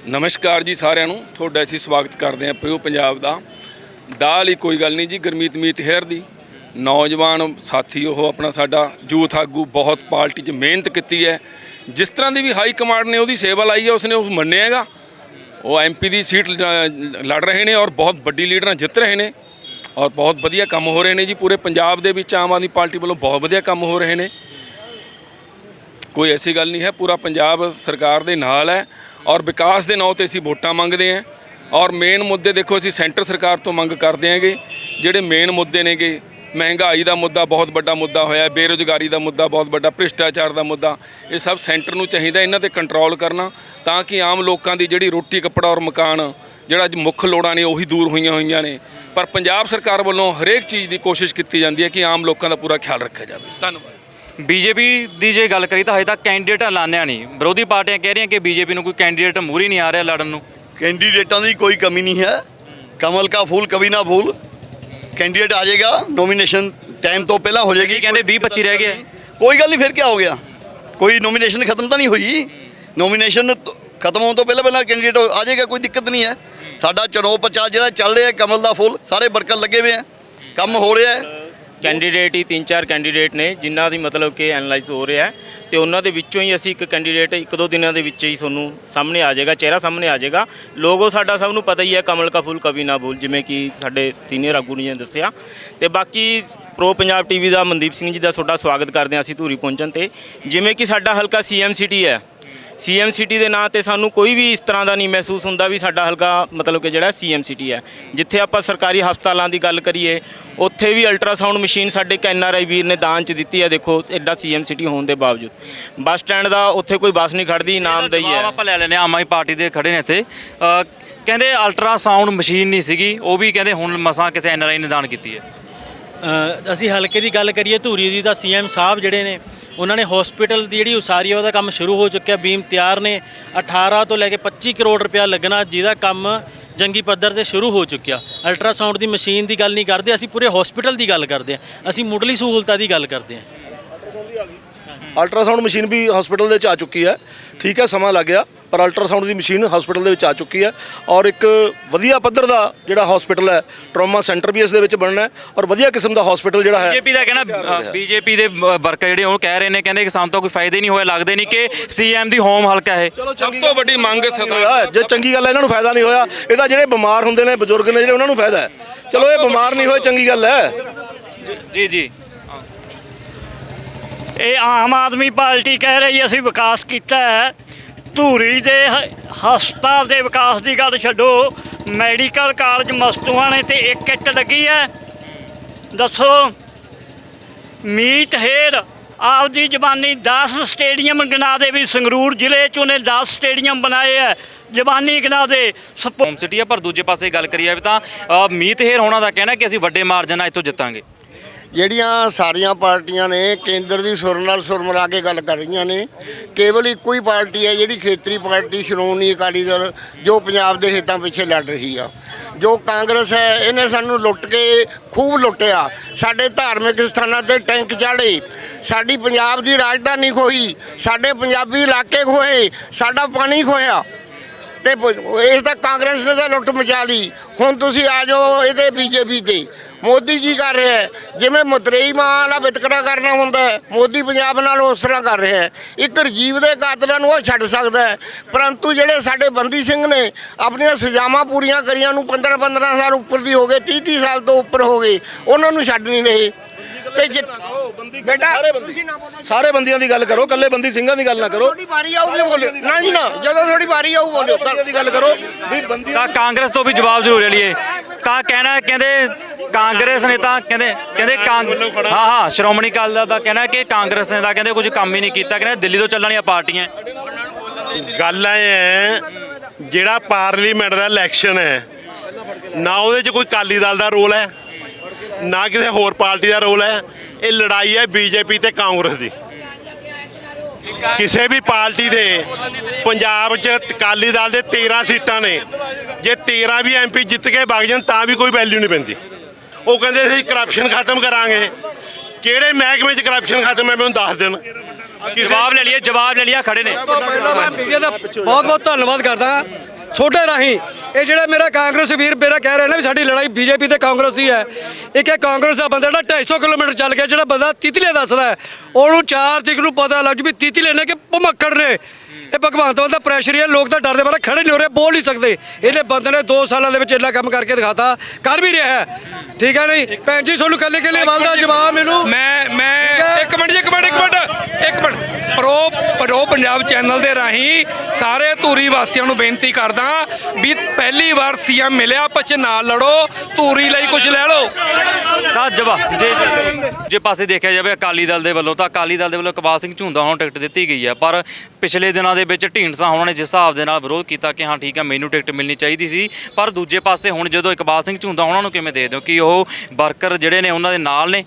ਨਮਸਕਾਰ ਜੀ ਸਾਰਿਆਂ ਨੂੰ ਤੁਹਾਡਾ ਅਸੀਂ ਸਵਾਗਤ ਕਰਦੇ ਹਾਂ ਪਿਓ ਪੰਜਾਬ ਦਾ। ਦਾਲ ਲਈ ਕੋਈ ਗੱਲ ਨਹੀਂ ਜੀ, ਗੁਰਮੀਤ ਮੀਤ ਹੈਰ ਦੀ। ਨੌਜਵਾਨ ਸਾਥੀ ਉਹ ਆਪਣਾ ਸਾਡਾ ਯੂਥ ਆਗੂ, ਬਹੁਤ ਪਾਰਟੀ 'ਚ ਮਿਹਨਤ ਕੀਤੀ ਹੈ। ਜਿਸ ਤਰ੍ਹਾਂ ਦੀ ਵੀ ਹਾਈ ਕਮਾਂਡ ਨੇ ਉਹਦੀ ਸੇਵਾ ਲਾਈ ਹੈ, ਉਸਨੇ ਉਹ ਮੰਨਿਆ ਹੈਗਾ। ਉਹ ਐਮਪੀ ਦੀ ਸੀਟ ਲ- ਲੜ ਰਹੇ ਨੇ ਔਰ ਬਹੁਤ ਵੱਡੀ ਲੀਡਰਾਂ ਜਿੱਤ ਰਹੇ ਨੇ ਔਰ ਬਹੁਤ ਵਧੀਆ ਕੰਮ ਹੋ ਰਹੇ ਨੇ ਜੀ। ਪੂਰੇ ਪੰਜਾਬ ਦੇ ਵਿੱਚ ਆਮ ਆਦਮੀ ਪਾਰਟੀ ਵੱਲੋਂ ਬਹੁਤ ਵਧੀਆ ਕੰਮ ਹੋ ਰਹੇ ਨੇ। ਕੋਈ ਐਸੀ ਗੱਲ ਨਹੀਂ ਹੈ, ਪੂਰਾ ਪੰਜਾਬ ਸਰਕਾਰ ਦੇ ਨਾਲ ਹੈ ਔਰ ਵਿਕਾਸ ਦੇ ਨਾਂ ਤੇ ਅਸੀਂ ਵੋਟਾਂ ਮੰਗਦੇ ਹਾਂ। ਔਰ ਮੇਨ ਮੁੱਦੇ ਦੇਖੋ ਅਸੀਂ ਸੈਂਟਰ ਸਰਕਾਰ ਤੋਂ ਮੰਗ ਕਰਦੇ ਹਾਂਗੇ ਜਿਹੜੇ ਮੇਨ ਮੁੱਦੇ ਨੇਗੇ ਮਹਿੰਗਾਈ ਦਾ ਮੁੱਦਾ ਬਹੁਤ ਵੱਡਾ ਮੁੱਦਾ ਹੋਇਆ ਹੈ, ਬੇਰੁਜ਼ਗਾਰੀ ਦਾ ਮੁੱਦਾ ਬਹੁਤ ਵੱਡਾ ਭ੍ਰਿਸ਼ਟਾਚਾਰ ਦਾ ਮੁੱਦਾ ਇਹ ਸਭ ਸੈਂਟਰ ਨੂੰ ਚਾਹੀਦਾ ਇਹਨਾਂ ਤੇ ਕੰਟਰੋਲ ਕਰਨਾ ਤਾਂ ਕਿ ਆਮ ਲੋਕਾਂ ਦੀ ਜਿਹੜੀ ਰੋਟੀ ਕੱਪੜਾ ਔਰ ਮਕਾਨ ਜਿਹੜਾ ਅੱਜ ਮੁੱਖ ਲੋੜਾਂ ਨੇ ਉਹੀ ਦੂਰ ਹੋਈਆਂ ਹੋਈਆਂ ਨੇ। ਪਰ ਪੰਜਾਬ ਸਰਕਾਰ ਵੱਲੋਂ ਹਰੇਕ ਚੀਜ਼ ਦੀ ਕੋਸ਼ਿਸ਼ ਕੀਤੀ ਜਾਂਦੀ ਹੈ ਕਿ ਆਮ ਲੋਕਾਂ ਦਾ ਪੂਰਾ ਖਿਆਲ ਰੱਖਿਆ ਜਾਵੇ। ਧੰਨਵਾਦ। ਬੀਜੇਪੀ ਦੀ ਜੇ ਗੱਲ ਕਰੀ ਤਾਂ ਹਜੇ ਤੱਕ ਕੈਂਡੀਡੇਟ ਐਲਾਨਿਆ ਨਹੀਂ। ਵਿਰੋਧੀ ਪਾਰਟੀਆਂ ਕਹਿ ਰਹੀਆਂ ਕਿ ਬੀਜੇਪੀ ਨੂੰ ਕੋਈ ਕੈਂਡੀਡੇਟ ਮੂਹਰੇ ਨਹੀਂ ਆ ਰਿਹਾ ਲੜਨ ਨੂੰ। ਕੈਂਡੀਡੇਟਾਂ ਦੀ ਕੋਈ ਕਮੀ ਨਹੀਂ ਹੈ। ਕਮਲ ਕਾ ਫੂਲ ਕभी ਨਾ ਭੂਲ। ਕੈਂਡੀਡੇਟ ਆ ਜਾਏਗਾ ਨੋਮੀਨੇਸ਼ਨ ਟਾਈਮ ਤੋਂ ਪਹਿਲਾਂ ਹੋ ਜਾਏਗੀ। ਕਹਿੰਦੇ 20 25 ਰਹਿ ਗਏ। ਕੋਈ ਗੱਲ ਨਹੀਂ ਫਿਰ ਕੀ ਹੋ ਗਿਆ? ਕੋਈ ਨੋਮੀਨੇਸ਼ਨ ਖਤਮ ਤਾਂ ਨਹੀਂ ਹੋਈ। ਨੋਮੀਨੇਸ਼ਨ ਖਤਮ ਹੋਣ ਤੋਂ ਪਹਿਲਾਂ ਪਹਿਲਾਂ ਕੈਂਡੀਡੇਟ ਆ ਜਾਏਗਾ ਕੋਈ ਦਿੱਕਤ ਨਹੀਂ ਹੈ। ਸਾਡਾ ਚਰੋ ਪ੍ਰਚਾਰ ਜਿਹੜਾ ਚੱਲ ਰਿਹਾ ਕਮਲ ਦਾ ਫੁੱਲ ਸਾਰੇ ਵਰਕਰ ਲੱਗੇ ਹੋਏ ਆ ਕੰਮ ਹੋ ਰਿਹਾ ਹੈ। ਕੈਂਡੀਡੇਟ ਹੀ ਤਿੰਨ ਚਾਰ ਕੈਂਡੀਡੇਟ ਨੇ, ਜਿਨ੍ਹਾਂ ਦੀ ਮਤਲਬ ਕਿ ਐਨਲਾਈਜ਼ ਹੋ ਰਿਹਾ ਹੈ ਤੇ ਉਹਨਾਂ ਦੇ ਵਿੱਚੋਂ ਹੀ ਅਸੀਂ ਇੱਕ ਕੈਂਡੀਡੇਟ ਇੱਕ ਦੋ ਦਿਨਾਂ ਦੇ ਵਿੱਚ ਹੀ ਤੁਹਾਨੂੰ ਸਾਹਮਣੇ ਆ ਜਾਏਗਾ, ਚਿਹਰਾ ਸਾਹਮਣੇ ਆ ਜਾਏਗਾ। ਲੋਗੋ ਸਾਡਾ ਸਭ ਨੂੰ ਪਤਾ ਹੀ ਹੈ, ਕਮਲ ਕਾ ਫੁੱਲ, ਕਵੀ ਨਾ ਭੂਲ, ਜਿਵੇਂ ਕਿ ਸਾਡੇ ਸੀਨੀਅਰ ਆਗੂ ਨੇ ਦੱਸਿਆ। ਤੇ ਬਾਕੀ ਪ੍ਰੋ ਪੰਜਾਬ ਟੀਵੀ ਦਾ ਮਨਦੀਪ ਸਿੰਘ ਜੀ ਦਾ ਤੁਹਾਡਾ ਸਵਾਗਤ ਕਰਦੇ ਹਾਂ ਅਸੀਂ ਧੂਰੀ ਪਹੁੰਚਣ ਤੇ। ਜਿਵੇਂ ਕਿ ਸਾਡਾ ਹਲਕਾ ਸੀਐਮ ਸਿਟੀ ਹੈ ਸੀਐਮ ਸਿਟੀ ਦੇ ਨਾਂ ਤੇ ਸਾਨੂੰ ਕੋਈ ਵੀ ਇਸ ਤਰ੍ਹਾਂ ਦਾ ਨਹੀਂ ਮਹਿਸੂਸ ਹੁੰਦਾ ਵੀ ਸਾਡਾ ਹਲਕਾ ਮਤਲਬ ਕਿ ਜਿਹੜਾ ਸੀਐਮ ਸਿਟੀ ਹੈ। ਜਿੱਥੇ ਆਪਾਂ ਸਰਕਾਰੀ ਹਸਪਤਾਲਾਂ ਦੀ ਗੱਲ ਕਰੀਏ ਉੱਥੇ ਵੀ ਅਲਟਰਾਸਾਊਂਡ ਮਸ਼ੀਨ ਸਾਡੇ ਇੱਕ ਐਨਆਰਆਈ ਵੀਰ ਨੇ ਦਾਨ ਚ ਦਿੱਤੀ ਹੈ। ਦੇਖੋ ਐਡਾ ਸੀਐਮ ਸਿਟੀ ਹੋਣ ਦੇ ਬਾਵਜੂਦ। ਬੱਸ ਸਟੈਂਡ ਦਾ ਉੱਥੇ ਕੋਈ ਬੱਸ ਨਹੀਂ ਖੜਦੀ ਇਨਾਮਦਈ ਜਵਾਬ ਹੈ। ਆਪਾਂ ਲੈ ਲੈਨੇ ਆਮ ਆਦਮੀ ਪਾਰਟੀ ਦੇ ਖੜੇ ਨੇ ਇੱਥੇ। ਕਹਿੰਦੇ ਅਲਟਰਾਸਾਊਂਡ ਮਸ਼ੀਨ ਨਹੀਂ ਸੀਗੀ ਉਹ ਵੀ ਕਹਿੰਦੇ ਹੁਣ ਮਸਾਂ ਕਿਸੇ ਐਨਆਰਆਈ ਨੇ ਦਾਨ ਕੀਤੀ ਹੈ। ਅਸੀਂ ਹਲਕੇ ਦੀ ਗੱਲ ਕਰੀਏ, ਧੂਰੀ ਦੀ ਤਾਂ ਸੀਐਮ ਸਾਹਿਬ ਜਿਹੜੇ ਨੇ, ਉਹਨਾਂ ਨੇ ਹਸਪੀਟਲ ਦੀ ਜਿਹੜੀ ਉਸਾਰੀ ਆ ਉਹਦਾ ਕੰਮ ਸ਼ੁਰੂ ਹੋ ਚੁੱਕਿਆ, ਬੀਮ ਤਿਆਰ ਨੇ। 18 ਤੋਂ ਲੈ ਕੇ 25 ਕਰੋੜ ਰੁਪਇਆ ਲੱਗਣਾ ਜਿਹਦਾ ਕੰਮ ਜੰਗੀ ਪੱਧਰ ਤੇ ਸ਼ੁਰੂ ਹੋ ਚੁੱਕਿਆ। ਅਲਟਰਾਸਾਊਂਡ ਦੀ ਮਸ਼ੀਨ ਦੀ ਗੱਲ ਨਹੀਂ ਕਰਦੇ, ਅਸੀਂ ਪੂਰੇ ਹਸਪੀਟਲ ਦੀ ਗੱਲ ਕਰਦੇ ਹਾਂ। ਅਸੀਂ ਮੁੱਢਲੀ ਸਹੂਲਤਾਂ ਦੀ ਗੱਲ ਕਰਦੇ ਹਾਂ। ਅਲਟਰਾਸਾਊਂਡ ਮਸ਼ੀਨ ਵੀ ਹਸਪੀਟਲ ਦੇ ਵਿੱਚ ਆ ਚੁੱਕੀ ਹੈ। ਠੀਕ ਹੈ, ਸਮਾਂ ਲੱਗ ਗਿਆ। ਪਰ ਅਲਟਰਾਸਾਊਂਡ ਦੀ ਮਸ਼ੀਨ ਹਸਪੀਟਲ ਦੇ ਵਿੱਚ ਆ ਚੁੱਕੀ ਹੈ ਔਰ ਇੱਕ ਵਧੀਆ ਪੱਧਰ ਦਾ ਜਿਹੜਾ ਹਸਪੀਟਲ ਹੈ ਟਰਾਮਾ ਸੈਂਟਰ ਵੀ ਇਸ ਦੇ ਵਿੱਚ ਬਣਨਾ ਹੈ ਔਰ ਵਧੀਆ ਕਿਸਮ ਦਾ ਹਸਪੀਟਲ ਜਿਹੜਾ ਹੈ ਬੀਜੇਪੀ ਦਾ ਕਹਿਣਾ ਬੀਜੇਪੀ ਦੇ ਵਰਕਰ ਜਿਹੜੇ ਉਹ ਕਹਿ ਰਹੇ ਨੇ ਕਹਿੰਦੇ ਕਿ ਸਾਨੂੰ ਤਾਂ ਕੋਈ ਫਾਇਦਾ ਹੀ ਨਹੀਂ ਹੋਇਆ ਲੱਗਦੇ ਨਹੀਂ ਕਿ ਸੀਐਮ ਦੀ ਹੋਮ ਹਲਕਾ ਹੈ। ਸਭ ਤੋਂ ਵੱਡੀ ਮੰਗ ਸਰਦਾਰ ਜੇ ਚੰਗੀ ਗੱਲ ਹੈ ਇਹਨਾਂ ਨੂੰ ਫਾਇਦਾ ਨਹੀਂ ਹੋਇਆ। ਇਹਦਾ ਜਿਹੜੇ ਬਿਮਾਰ ਹੁੰਦੇ ਨੇ ਬਜ਼ੁਰਗ ਨੇ ਜਿਹੜੇ ਉਹਨਾਂ ਨੂੰ ਫਾਇਦਾ ਹੈ। ਚਲੋ ਇਹ ਬਿਮਾਰ ਨਹੀਂ ਹੋਏ ਚੰਗੀ ਗੱਲ ਹੈ। ਜੀ ਜੀ। ਇਹ ਆਮ ਆਦਮੀ ਪਾਰਟੀ ਕਹਿ ਰਹੀ ਅਸੀਂ ਵਿਕਾਸ ਕੀਤਾ ਹੈ। ਧੂਰੀ ਦੇ ਹਸਪਤਾਲ ਦੇ ਵਿਕਾਸ ਦੀ ਗੱਲ ਛੱਡੋ ਮੈਡੀਕਲ ਕਾਲਜ ਮਸਤੂਆਂ ਨੇ ਤੇ ਇੱਕ ਇੱਟ ਲੱਗੀ ਹੈ ਦੱਸੋ ਮੀਤ ਹੇਰ ਆਪਦੀ ਜ਼ਬਾਨੀ 10 ਸਟੇਡੀਅਮ ਗਿਣਾ ਦੇ ਵੀ ਸੰਗਰੂਰ ਜ਼ਿਲ੍ਹੇ ਚ ਉਹਨੇ 10 ਸਟੇਡੀਅਮ ਬਣਾਏ ਹੈ ਜ਼ਬਾਨੀ ਗਿਣਾ ਦੇ ਸਪੋ ਸਿਟੀ ਆ ਪਰ ਦੂਜੇ ਪਾਸੇ ਗੱਲ ਕਰੀਏ ਵੀ ਤਾਂ ਅ, ਮੀਤ ਹੇਰ ਹੋਣਾ ਦਾ ਕਹਿਣਾ ਕਿ ਅਸੀਂ ਵੱਡੇ ਮਾਰਜਨ ਨਾਲ ਇੱਥੋਂ ਜਿੱਤਾਂਗੇ। ਜਿਹੜੀਆਂ ਸਾਰੀਆਂ ਪਾਰਟੀਆਂ ਨੇ ਕੇਂਦਰ ਦੀ ਸੁਰ ਨਾਲ ਸੁਰ ਮਿਲਾ ਕੇ ਗੱਲ ਕਰ ਰਹੀਆਂ ਨੇ, ਕੇਵਲ ਇੱਕੋ ਹੀ ਪਾਰਟੀ ਹੈ ਜਿਹੜੀ ਖੇਤਰੀ ਪਾਰਟੀ ਸ਼੍ਰੋਮਣੀ ਅਕਾਲੀ ਦਲ ਜੋ ਪੰਜਾਬ ਦੇ ਹਿੱਤਾਂ ਪਿੱਛੇ ਲੜ ਰਹੀ ਆ। ਜੋ ਕਾਂਗਰਸ ਹੈ, ਇਹਨੇ ਸਾਨੂੰ ਲੁੱਟ ਕੇ ਖੂਬ ਲੁੱਟਿਆ। ਸਾਡੇ ਧਾਰਮਿਕ ਸਥਾਨਾਂ ਤੇ ਟੈਂਕ ਚਾੜੇ, ਸਾਡੀ ਪੰਜਾਬ ਦੀ ਰਾਜਧਾਨੀ ਖੋਈ ਸਾਡੇ ਪੰਜਾਬੀ ਇਲਾਕੇ ਖੋਏ ਸਾਡਾ ਪਾਣੀ ਖੋਇਆ ਤੇ ਇਸ ਇਹ ਕਾਂਗਰਸ ਨੇ ਤਾਂ ਲੁੱਟ ਮਚਾ ਲਈ। ਹੁਣ ਤੁਸੀਂ ਆ ਜਾਓ ਇਹਦੇ ਬੀਜੇਪੀ ਤੇ। ਮੋਦੀ ਜੀ ਕਰ ਰਿਹਾ ਹੈ। ਜਿਵੇਂ ਮਤਰੇਈ ਮਾਂ ਦਾ ਵਿਤਕਰਾ ਕਰਨਾ ਹੁੰਦਾ ਹੈ, ਮੋਦੀ ਪੰਜਾਬ ਨਾਲ ਉਸ ਤਰ੍ਹਾਂ ਕਰ ਰਿਹਾ ਹੈ। ਇੱਕ ਰਜੀਵ ਦੇ ਕਾਤਲਾਂ ਨੂੰ ਉਹ ਛੱਡ ਸਕਦਾ ਹੈ। ਪਰੰਤੂ ਜਿਹੜੇ ਸਾਡੇ ਬੰਦੀ ਸਿੰਘ ਨੇ ਆਪਣੀਆਂ ਸਜ਼ਾਵਾਂ ਪੂਰੀਆਂ ਕਰੀਆਂ ਨੂੰ 15 15 ਸਾਲ ਉੱਪਰ ਦੀ ਹੋ ਗਏ 30 30 ਸਾਲ ਤੋਂ ਉੱਪਰ ਹੋ ਗਏ, ਉਹਨਾਂ ਨੂੰ ਛੱਡ ਨਹੀਂ ਰਹੇ। ਤੇ ਜਿ- ਬੇਟਾ ਸਾਰੇ ਬੰਦੀ। ਬੰਦੀਆਂ ਦੀ ਗੱਲ ਕਰੋ ਕੱਲੇ ਬੰਦੀ ਸਿੰਘਾਂ ਦੀ ਗੱਲ ਨਾ ਕਰੋ। ਤੁਹਾਡੀ ਵਾਰੀ ਆਊਗੀ ਬੋਲਿਓ। ਨਾ ਜੀ ਨਾ ਜਦੋਂ ਤੁਹਾਡੀ ਵਾਰੀ ਆਊ ਬੋਲਿਓ। ਬੰਦੀਆਂ ਦੀ ਗੱਲ ਕਰੋ ਵੀ ਬੰਦੀ ਤਾਂ ਕਾਂਗਰਸ ਤੋਂ ਵੀ ਜਵਾਬ ਜ਼ਰੂਰ ਲੈ ਲਈਏ। ਤਾਂ ਕਹਿਣਾ ਹੈ, ਕਹਿੰਦੇ ਕਾਂਗਰਸ ਨੇ ਤਾਂ ਕਹਿੰਦੇ ਕਹਿੰਦੇ ਕਾਂਗ ਹਾਂ ਹਾਂ ਸ਼੍ਰੋਮਣੀ ਅਕਾਲੀ ਦਲ ਦਾ ਕਹਿਣਾ ਹੈ ਕਿ ਕਾਂਗਰਸ ਨੇ ਤਾਂ ਕਹਿੰਦੇ ਕੁਝ ਕੰਮ ਹੀ ਨਹੀਂ ਕੀਤਾ। ਕਹਿੰਦੇ ਦਿੱਲੀ ਤੋਂ ਚੱਲਣ ਵਾਲੀਆਂ ਪਾਰਟੀਆਂ। ਗੱਲ ਐ ਹੈ ਜਿਹੜਾ ਪਾਰਲੀਮੈਂਟ ਦਾ ਇਲੈਕਸ਼ਨ ਹੈ ਨਾ ਉਹਦੇ 'ਚ ਕੋਈ ਕਾਲੀ ਦਲ ਦਾ ਰੋਲ ਹੈ। ਨਾ ਕਿਸੇ ਹੋਰ ਪਾਰਟੀ ਦਾ ਰੋਲ ਹੈ ਇਹ ਲੜਾਈ ਹੈ ਬੀਜੇਪੀ ਤੇ ਕਾਂਗਰਸ ਦੀ। ਕਿਸੇ ਵੀ ਪਾਰਟੀ ਦੇ ਪੰਜਾਬ 'ਚ ਅਕਾਲੀ ਦਲ ਦੇ 13 ਸੀਟਾਂ ਨੇ ਜੇ 13 ਵੀ ਐਮਪੀ ਜਿੱਤ ਕੇ ਵਗ ਜਾਣ ਤਾਂ ਵੀ ਕੋਈ ਵੈਲਿਊ ਨਹੀਂ ਪੈਂਦੀ। ਉਹ ਕਹਿੰਦੇ ਅਸੀਂ ਕਰਪਸ਼ਨ ਖਤਮ ਕਰਾਂਗੇ। ਕਿਹੜੇ ਮਹਿਕਮੇ 'ਚ ਕਰਪਸ਼ਨ ਖਤਮ ਹੈ ਮੈਨੂੰ ਦੱਸ ਦੇਣ। ਜਵਾਬ ਲੈ ਲਈਏ ਜਵਾਬ ਲੈ ਲਿਆ ਖੜੇ ਨੇ। ਬਹੁਤ ਬਹੁਤ ਧੰਨਵਾਦ ਕਰਦਾ ਛੋਟੇ ਰਾਹੀਂ ਇਹ ਜਿਹੜਾ ਮੇਰਾ ਕਾਂਗਰਸ ਵੀਰ ਮੇਰਾ ਕਹਿ ਰਿਹਾ ਨਾ ਵੀ ਸਾਡੀ ਲੜਾਈ ਬੀਜੇਪੀ ਤੇ ਕਾਂਗਰਸ ਦੀ ਹੈ, ਇੱਕ ਇਹ ਕਾਂਗਰਸ ਦਾ ਬੰਦਾ ਜਿਹੜਾ 250 ਕਿਲੋਮੀਟਰ ਚੱਲ ਗਿਆ, ਜਿਹੜਾ ਬੰਦਾ ਤਿਤਲੇ ਦੱਸਦਾ ਉਹਨੂੰ ਚਾਰ ਤਰੀਕ ਨੂੰ ਪਤਾ ਲੱਗ ਜੂ ਵੀ ਤਿਤਲੇ ਨੇ ਕਿ ਭਮੱਕੜ ਨੇ। ਇਹ ਭਗਵੰਤ ਮਾਨ ਦਾ ਪ੍ਰੈਸ਼ਰ ਹੀ ਹੈ ਲੋਕ ਤਾਂ ਡਰਦੇ ਮਾਰੇ ਖੜੇ ਨਹੀਂ ਹੋ ਰਹੇ ਬੋਲ ਨਹੀਂ ਸਕਦੇ। ਇਹਨੇ ਬੰਦੇ ਨੇ 2 ਸਾਲਾਂ ਦੇ ਵਿੱਚ ਇੰਨਾ ਕੰਮ ਕਰਕੇ ਦਿਖਾਤਾ। ਕਰ ਵੀ ਰਿਹਾ ਹੈ। ਠੀਕ ਹੈ ਨਹੀਂ? ਭੈਣ ਜੀ ਤੁਹਾਨੂੰ ਕੱਲੇ ਕੱਲੇ ਵੱਲ ਦਾ ਜਵਾਬ ਮੈਨੂੰ ਮੈਂ ਮੈਂ ਇੱਕ ਮਿੰਟ ਜੀ ਇੱਕ ਮਿੰਟ ਇੱਕ ਮਿੰਟ ਇੱਕ minute. Pro pro Punjab channel ਦੇ ਰਾਹੀਂ ਸਾਰੇ ਧੂਰੀ ਵਾਸੀਆਂ ਨੂੰ ਬੇਨਤੀ ਕਰਦਾ ਵੀ ਪਹਿਲੀ ਵਾਰ ਸੀਐਮ ਮਿਲਿਆ ਪਛ ਨਾ ਲੜੋ ਧੂਰੀ ਲਈ ਕੁਝ ਲੈ ਲਓ। ਤਾਂ ਜਵਾਬ ਜੀ ਜੀ ਜੇ ਪਾਸੇ ਦੇਖਿਆ ਜਾਵੇ ਅਕਾਲੀ ਦਲ ਦੇ ਵੱਲੋਂ ਤਾਂ ਅਕਾਲੀ ਦਲ ਦੇ ਵੱਲੋਂ ਇਕਬਾਲ ਸਿੰਘ ਝੁੰਦਾ ਹੁਣ ਟਿਕਟ ਦਿੱਤੀ ਗਈ ਹੈ। ਪਰ ਪਿਛਲੇ ਦਿਨਾਂ ਦੇ ਵਿੱਚ ਢੀਂਡਸਾ ਹੋਣਾ ਨੇ ਜਿਸ ਹਿਸਾਬ ਦੇ ਨਾਲ ਵਿਰੋਧ ਕੀਤਾ ਕਿ ਹਾਂ ਠੀਕ ਹੈ ਮੈਨੂੰ ਟਿਕਟ ਮਿਲਣੀ ਚਾਹੀਦੀ ਸੀ। ਪਰ ਦੂਜੇ ਪਾਸੇ ਹੁਣ ਜਦੋਂ ਇਕਬਾਲ ਸਿੰਘ ਝੁੰਦਾ ਉਹਨਾਂ ਨੂੰ ਕਿਵੇਂ ਦੇ ਦਿਓ ਕਿ ਉਹ ਵਰਕਰ ਜਿਹੜੇ ਨੇ ਉਹਨਾਂ ਦੇ ਨਾਲ ਨੇ?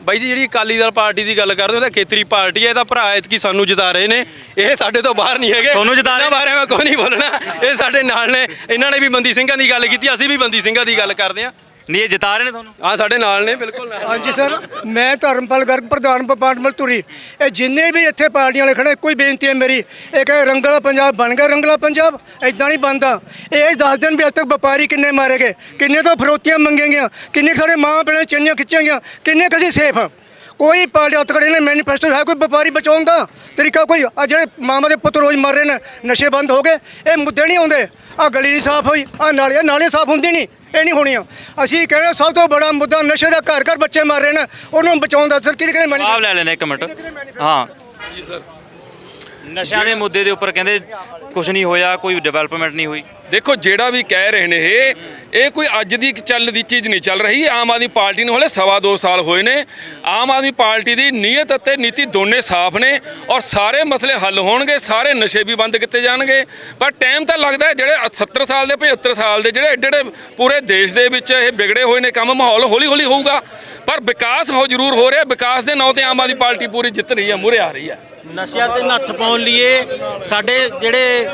ਬਾਈ ਜੀ ਜਿਹੜੀ ਅਕਾਲੀ ਦਲ ਪਾਰਟੀ ਦੀ ਗੱਲ ਕਰਦੇ ਹੋ ਤਾਂ ਖੇਤਰੀ ਪਾਰਟੀ ਹੈ ਇਹਦਾ ਭਰਾ ਐਤਕੀ ਸਾਨੂੰ ਜਿਤਾ ਰਹੇ ਨੇ। ਇਹ ਸਾਡੇ ਤੋਂ ਬਾਹਰ ਨਹੀਂ ਹੈਗੇ। ਤੁਹਾਨੂੰ ਜਿਤਾ ਰਹੇ? ਇਹਨਾਂ ਬਾਰੇ ਮੈਂ ਕੋਈ ਨਹੀਂ ਬੋਲਣਾ। ਇਹ ਸਾਡੇ ਨਾਲ ਨੇ। ਇਹਨਾਂ ਨੇ ਵੀ ਬੰਦੀ ਸਿੰਘਾਂ ਦੀ ਗੱਲ ਕੀਤੀ ਅਸੀਂ ਵੀ ਬੰਦੀ ਸਿੰਘਾਂ ਦੀ ਗੱਲ ਕਰਦੇ ਹਾਂ। ਨਹੀਂ ਇਹ ਜਿਤਾ ਰਹੇ ਨੇ ਤੁਹਾਨੂੰ? ਆ ਸਾਡੇ ਨਾਲ ਨੇ ਬਿਲਕੁਲ। ਹਾਂਜੀ ਸਰ ਮੈਂ ਧਰਮਪਾਲ ਗਰਗ ਪ੍ਰਧਾਨ ਵਪਾਰ ਮਲਤੂਰੀ। ਇਹ ਜਿੰਨੇ ਵੀ ਇੱਥੇ ਪਾਰਟੀਆਂ ਵਾਲੇ ਖੜੇ ਕੋਈ ਬੇਨਤੀ ਹੈ ਮੇਰੀ ਇਹ ਕਹੇ ਰੰਗਲਾ ਪੰਜਾਬ ਬਣ ਗਿਆ ਰੰਗਲਾ ਪੰਜਾਬ ਇਦਾਂ ਨਹੀਂ ਬਣਦਾ। ਇਹ ਦੱਸ ਦੇਣ ਵੀ ਅੱਜ ਤੱਕ ਵਪਾਰੀ ਕਿੰਨੇ ਮਾਰੇ ਗਏ ਕਿੰਨੇ ਤੋਂ ਫਰੋਤੀਆਂ ਮੰਗੀਆਂ ਗਈਆਂ ਕਿੰਨੇ ਸਾਡੇ ਮਾਂ ਪਿਓ ਚੰਨੀਆਂ ਖਿੱਚੀਆਂ ਗਈਆਂ ਕਿੰਨੇ ਕਸੀ ਸੇਫ ਆ? ਕੋਈ ਪਾਰਟੀ ਹੱਥ ਖੜੇ ਨੇ ਮੈਨੀਫੈਸਟੋ ਹੈ ਕੋਈ ਵਪਾਰੀ ਬਚਾਉਣ ਦਾ? ਤਰੀਕਾ ਕੋਈ ਆ ਜਿਹੜੇ ਮਾਮਾ ਦੇ ਪੁੱਤ ਰੋਜ਼ ਮਰ ਰਹੇ ਨੇ ਨਸ਼ੇ ਬੰਦ ਹੋ ਗਏ ਇਹ ਮੁੱਦੇ ਨਹੀਂ ਆਉਂਦੇ। ਆ ਗਲੀ ਨਹੀਂ ਸਾਫ਼ ਹੋਈ ਆ ਨਾਲੀਆਂ ਨਾਲੀਆਂ ਸਾਫ਼ ਹੁੰਦੀ ਨਹੀਂ। ਇਹ ਨਹੀਂ ਹੋਣੀਆਂ। ਅਸੀਂ ਕਹਿੰਦੇ ਸਭ ਤੋਂ ਬੜਾ ਮੁੱਦਾ ਨਸ਼ੇ ਦਾ ਘਰ ਘਰ ਬੱਚੇ ਮਰ ਰਹੇ ਨੇ ਉਹਨੂੰ ਬਚਾਉਣ ਦਾ ਸਰ ਕਿਹਦੇ ਕਹਿੰਦੇ ਜਵਾਬ ਲੈ ਲੈਣੇ ਇੱਕ ਮਿੰਟ। ਹਾਂ। ਜੀ ਸਰ। ਨਸ਼ਿਆਂ ਦੇ ਮੁੱਦੇ ਦੇ ਉੱਪਰ ਕਹਿੰਦੇ ਕੁਝ ਨਹੀਂ ਹੋਇਆ ਕੋਈ ਡਿਵੈਲਪਮੈਂਟ ਨਹੀਂ ਹੋਈ। ਦੇਖੋ, ਜਿਹੜਾ ਵੀ ਕਹਿ ਰਹੇ ਨੇ ਇਹ ਇਹ ਕੋਈ ਅੱਜ ਦੀ ਚੱਲ ਦੀ ਚੀਜ਼ ਨਹੀਂ ਚੱਲ ਰਹੀ। ਆਮ ਆਦਮੀ ਪਾਰਟੀ ਨੂੰ ਹਲੇ ਸਵਾ ਦੋ ਸਾਲ ਹੋਏ ਨੇ। ਆਮ ਆਦਮੀ ਪਾਰਟੀ ਦੀ ਨੀਅਤ ਅਤੇ ਨੀਤੀ ਦੋਨੇ ਸਾਫ਼ ਨੇ ਔਰ ਸਾਰੇ ਮਸਲੇ ਹੱਲ ਹੋਣਗੇ, ਸਾਰੇ ਨਸ਼ੇ ਵੀ ਬੰਦ ਕੀਤੇ ਜਾਣਗੇ। ਪਰ ਟਾਈਮ ਤਾਂ ਲੱਗਦਾ ਜਿਹੜੇ 70 ਸਾਲ ਦੇ 75 ਸਾਲ ਦੇ ਜਿਹੜੇ ਜਿਹੜੇ ਪੂਰੇ ਦੇਸ਼ ਦੇ ਵਿੱਚ ਇਹ ਵਿਗੜੇ ਹੋਏ ਨੇ ਕੰਮ, ਮਾਹੌਲ ਹੌਲੀ ਹੌਲੀ ਹੋਊਗਾ। ਪਰ ਵਿਕਾਸ ਹੋ, ਜ਼ਰੂਰ ਹੋ ਰਿਹਾ। ਵਿਕਾਸ ਦੇ ਨਾਂ ਤੇ ਆਮ ਆਦਮੀ ਪਾਰਟੀ ਪੂਰੀ ਜਿੱਤ ਰਹੀ ਹੈ, ਮੂਹਰੇ ਆ ਰਹੀ ਹੈ। ਨਸ਼ਿਆਂ ਤੇ ਨੱਥ ਪਾਉਣ ਲਈਏ ਸਾਡੇ ਜਿਹੜੇ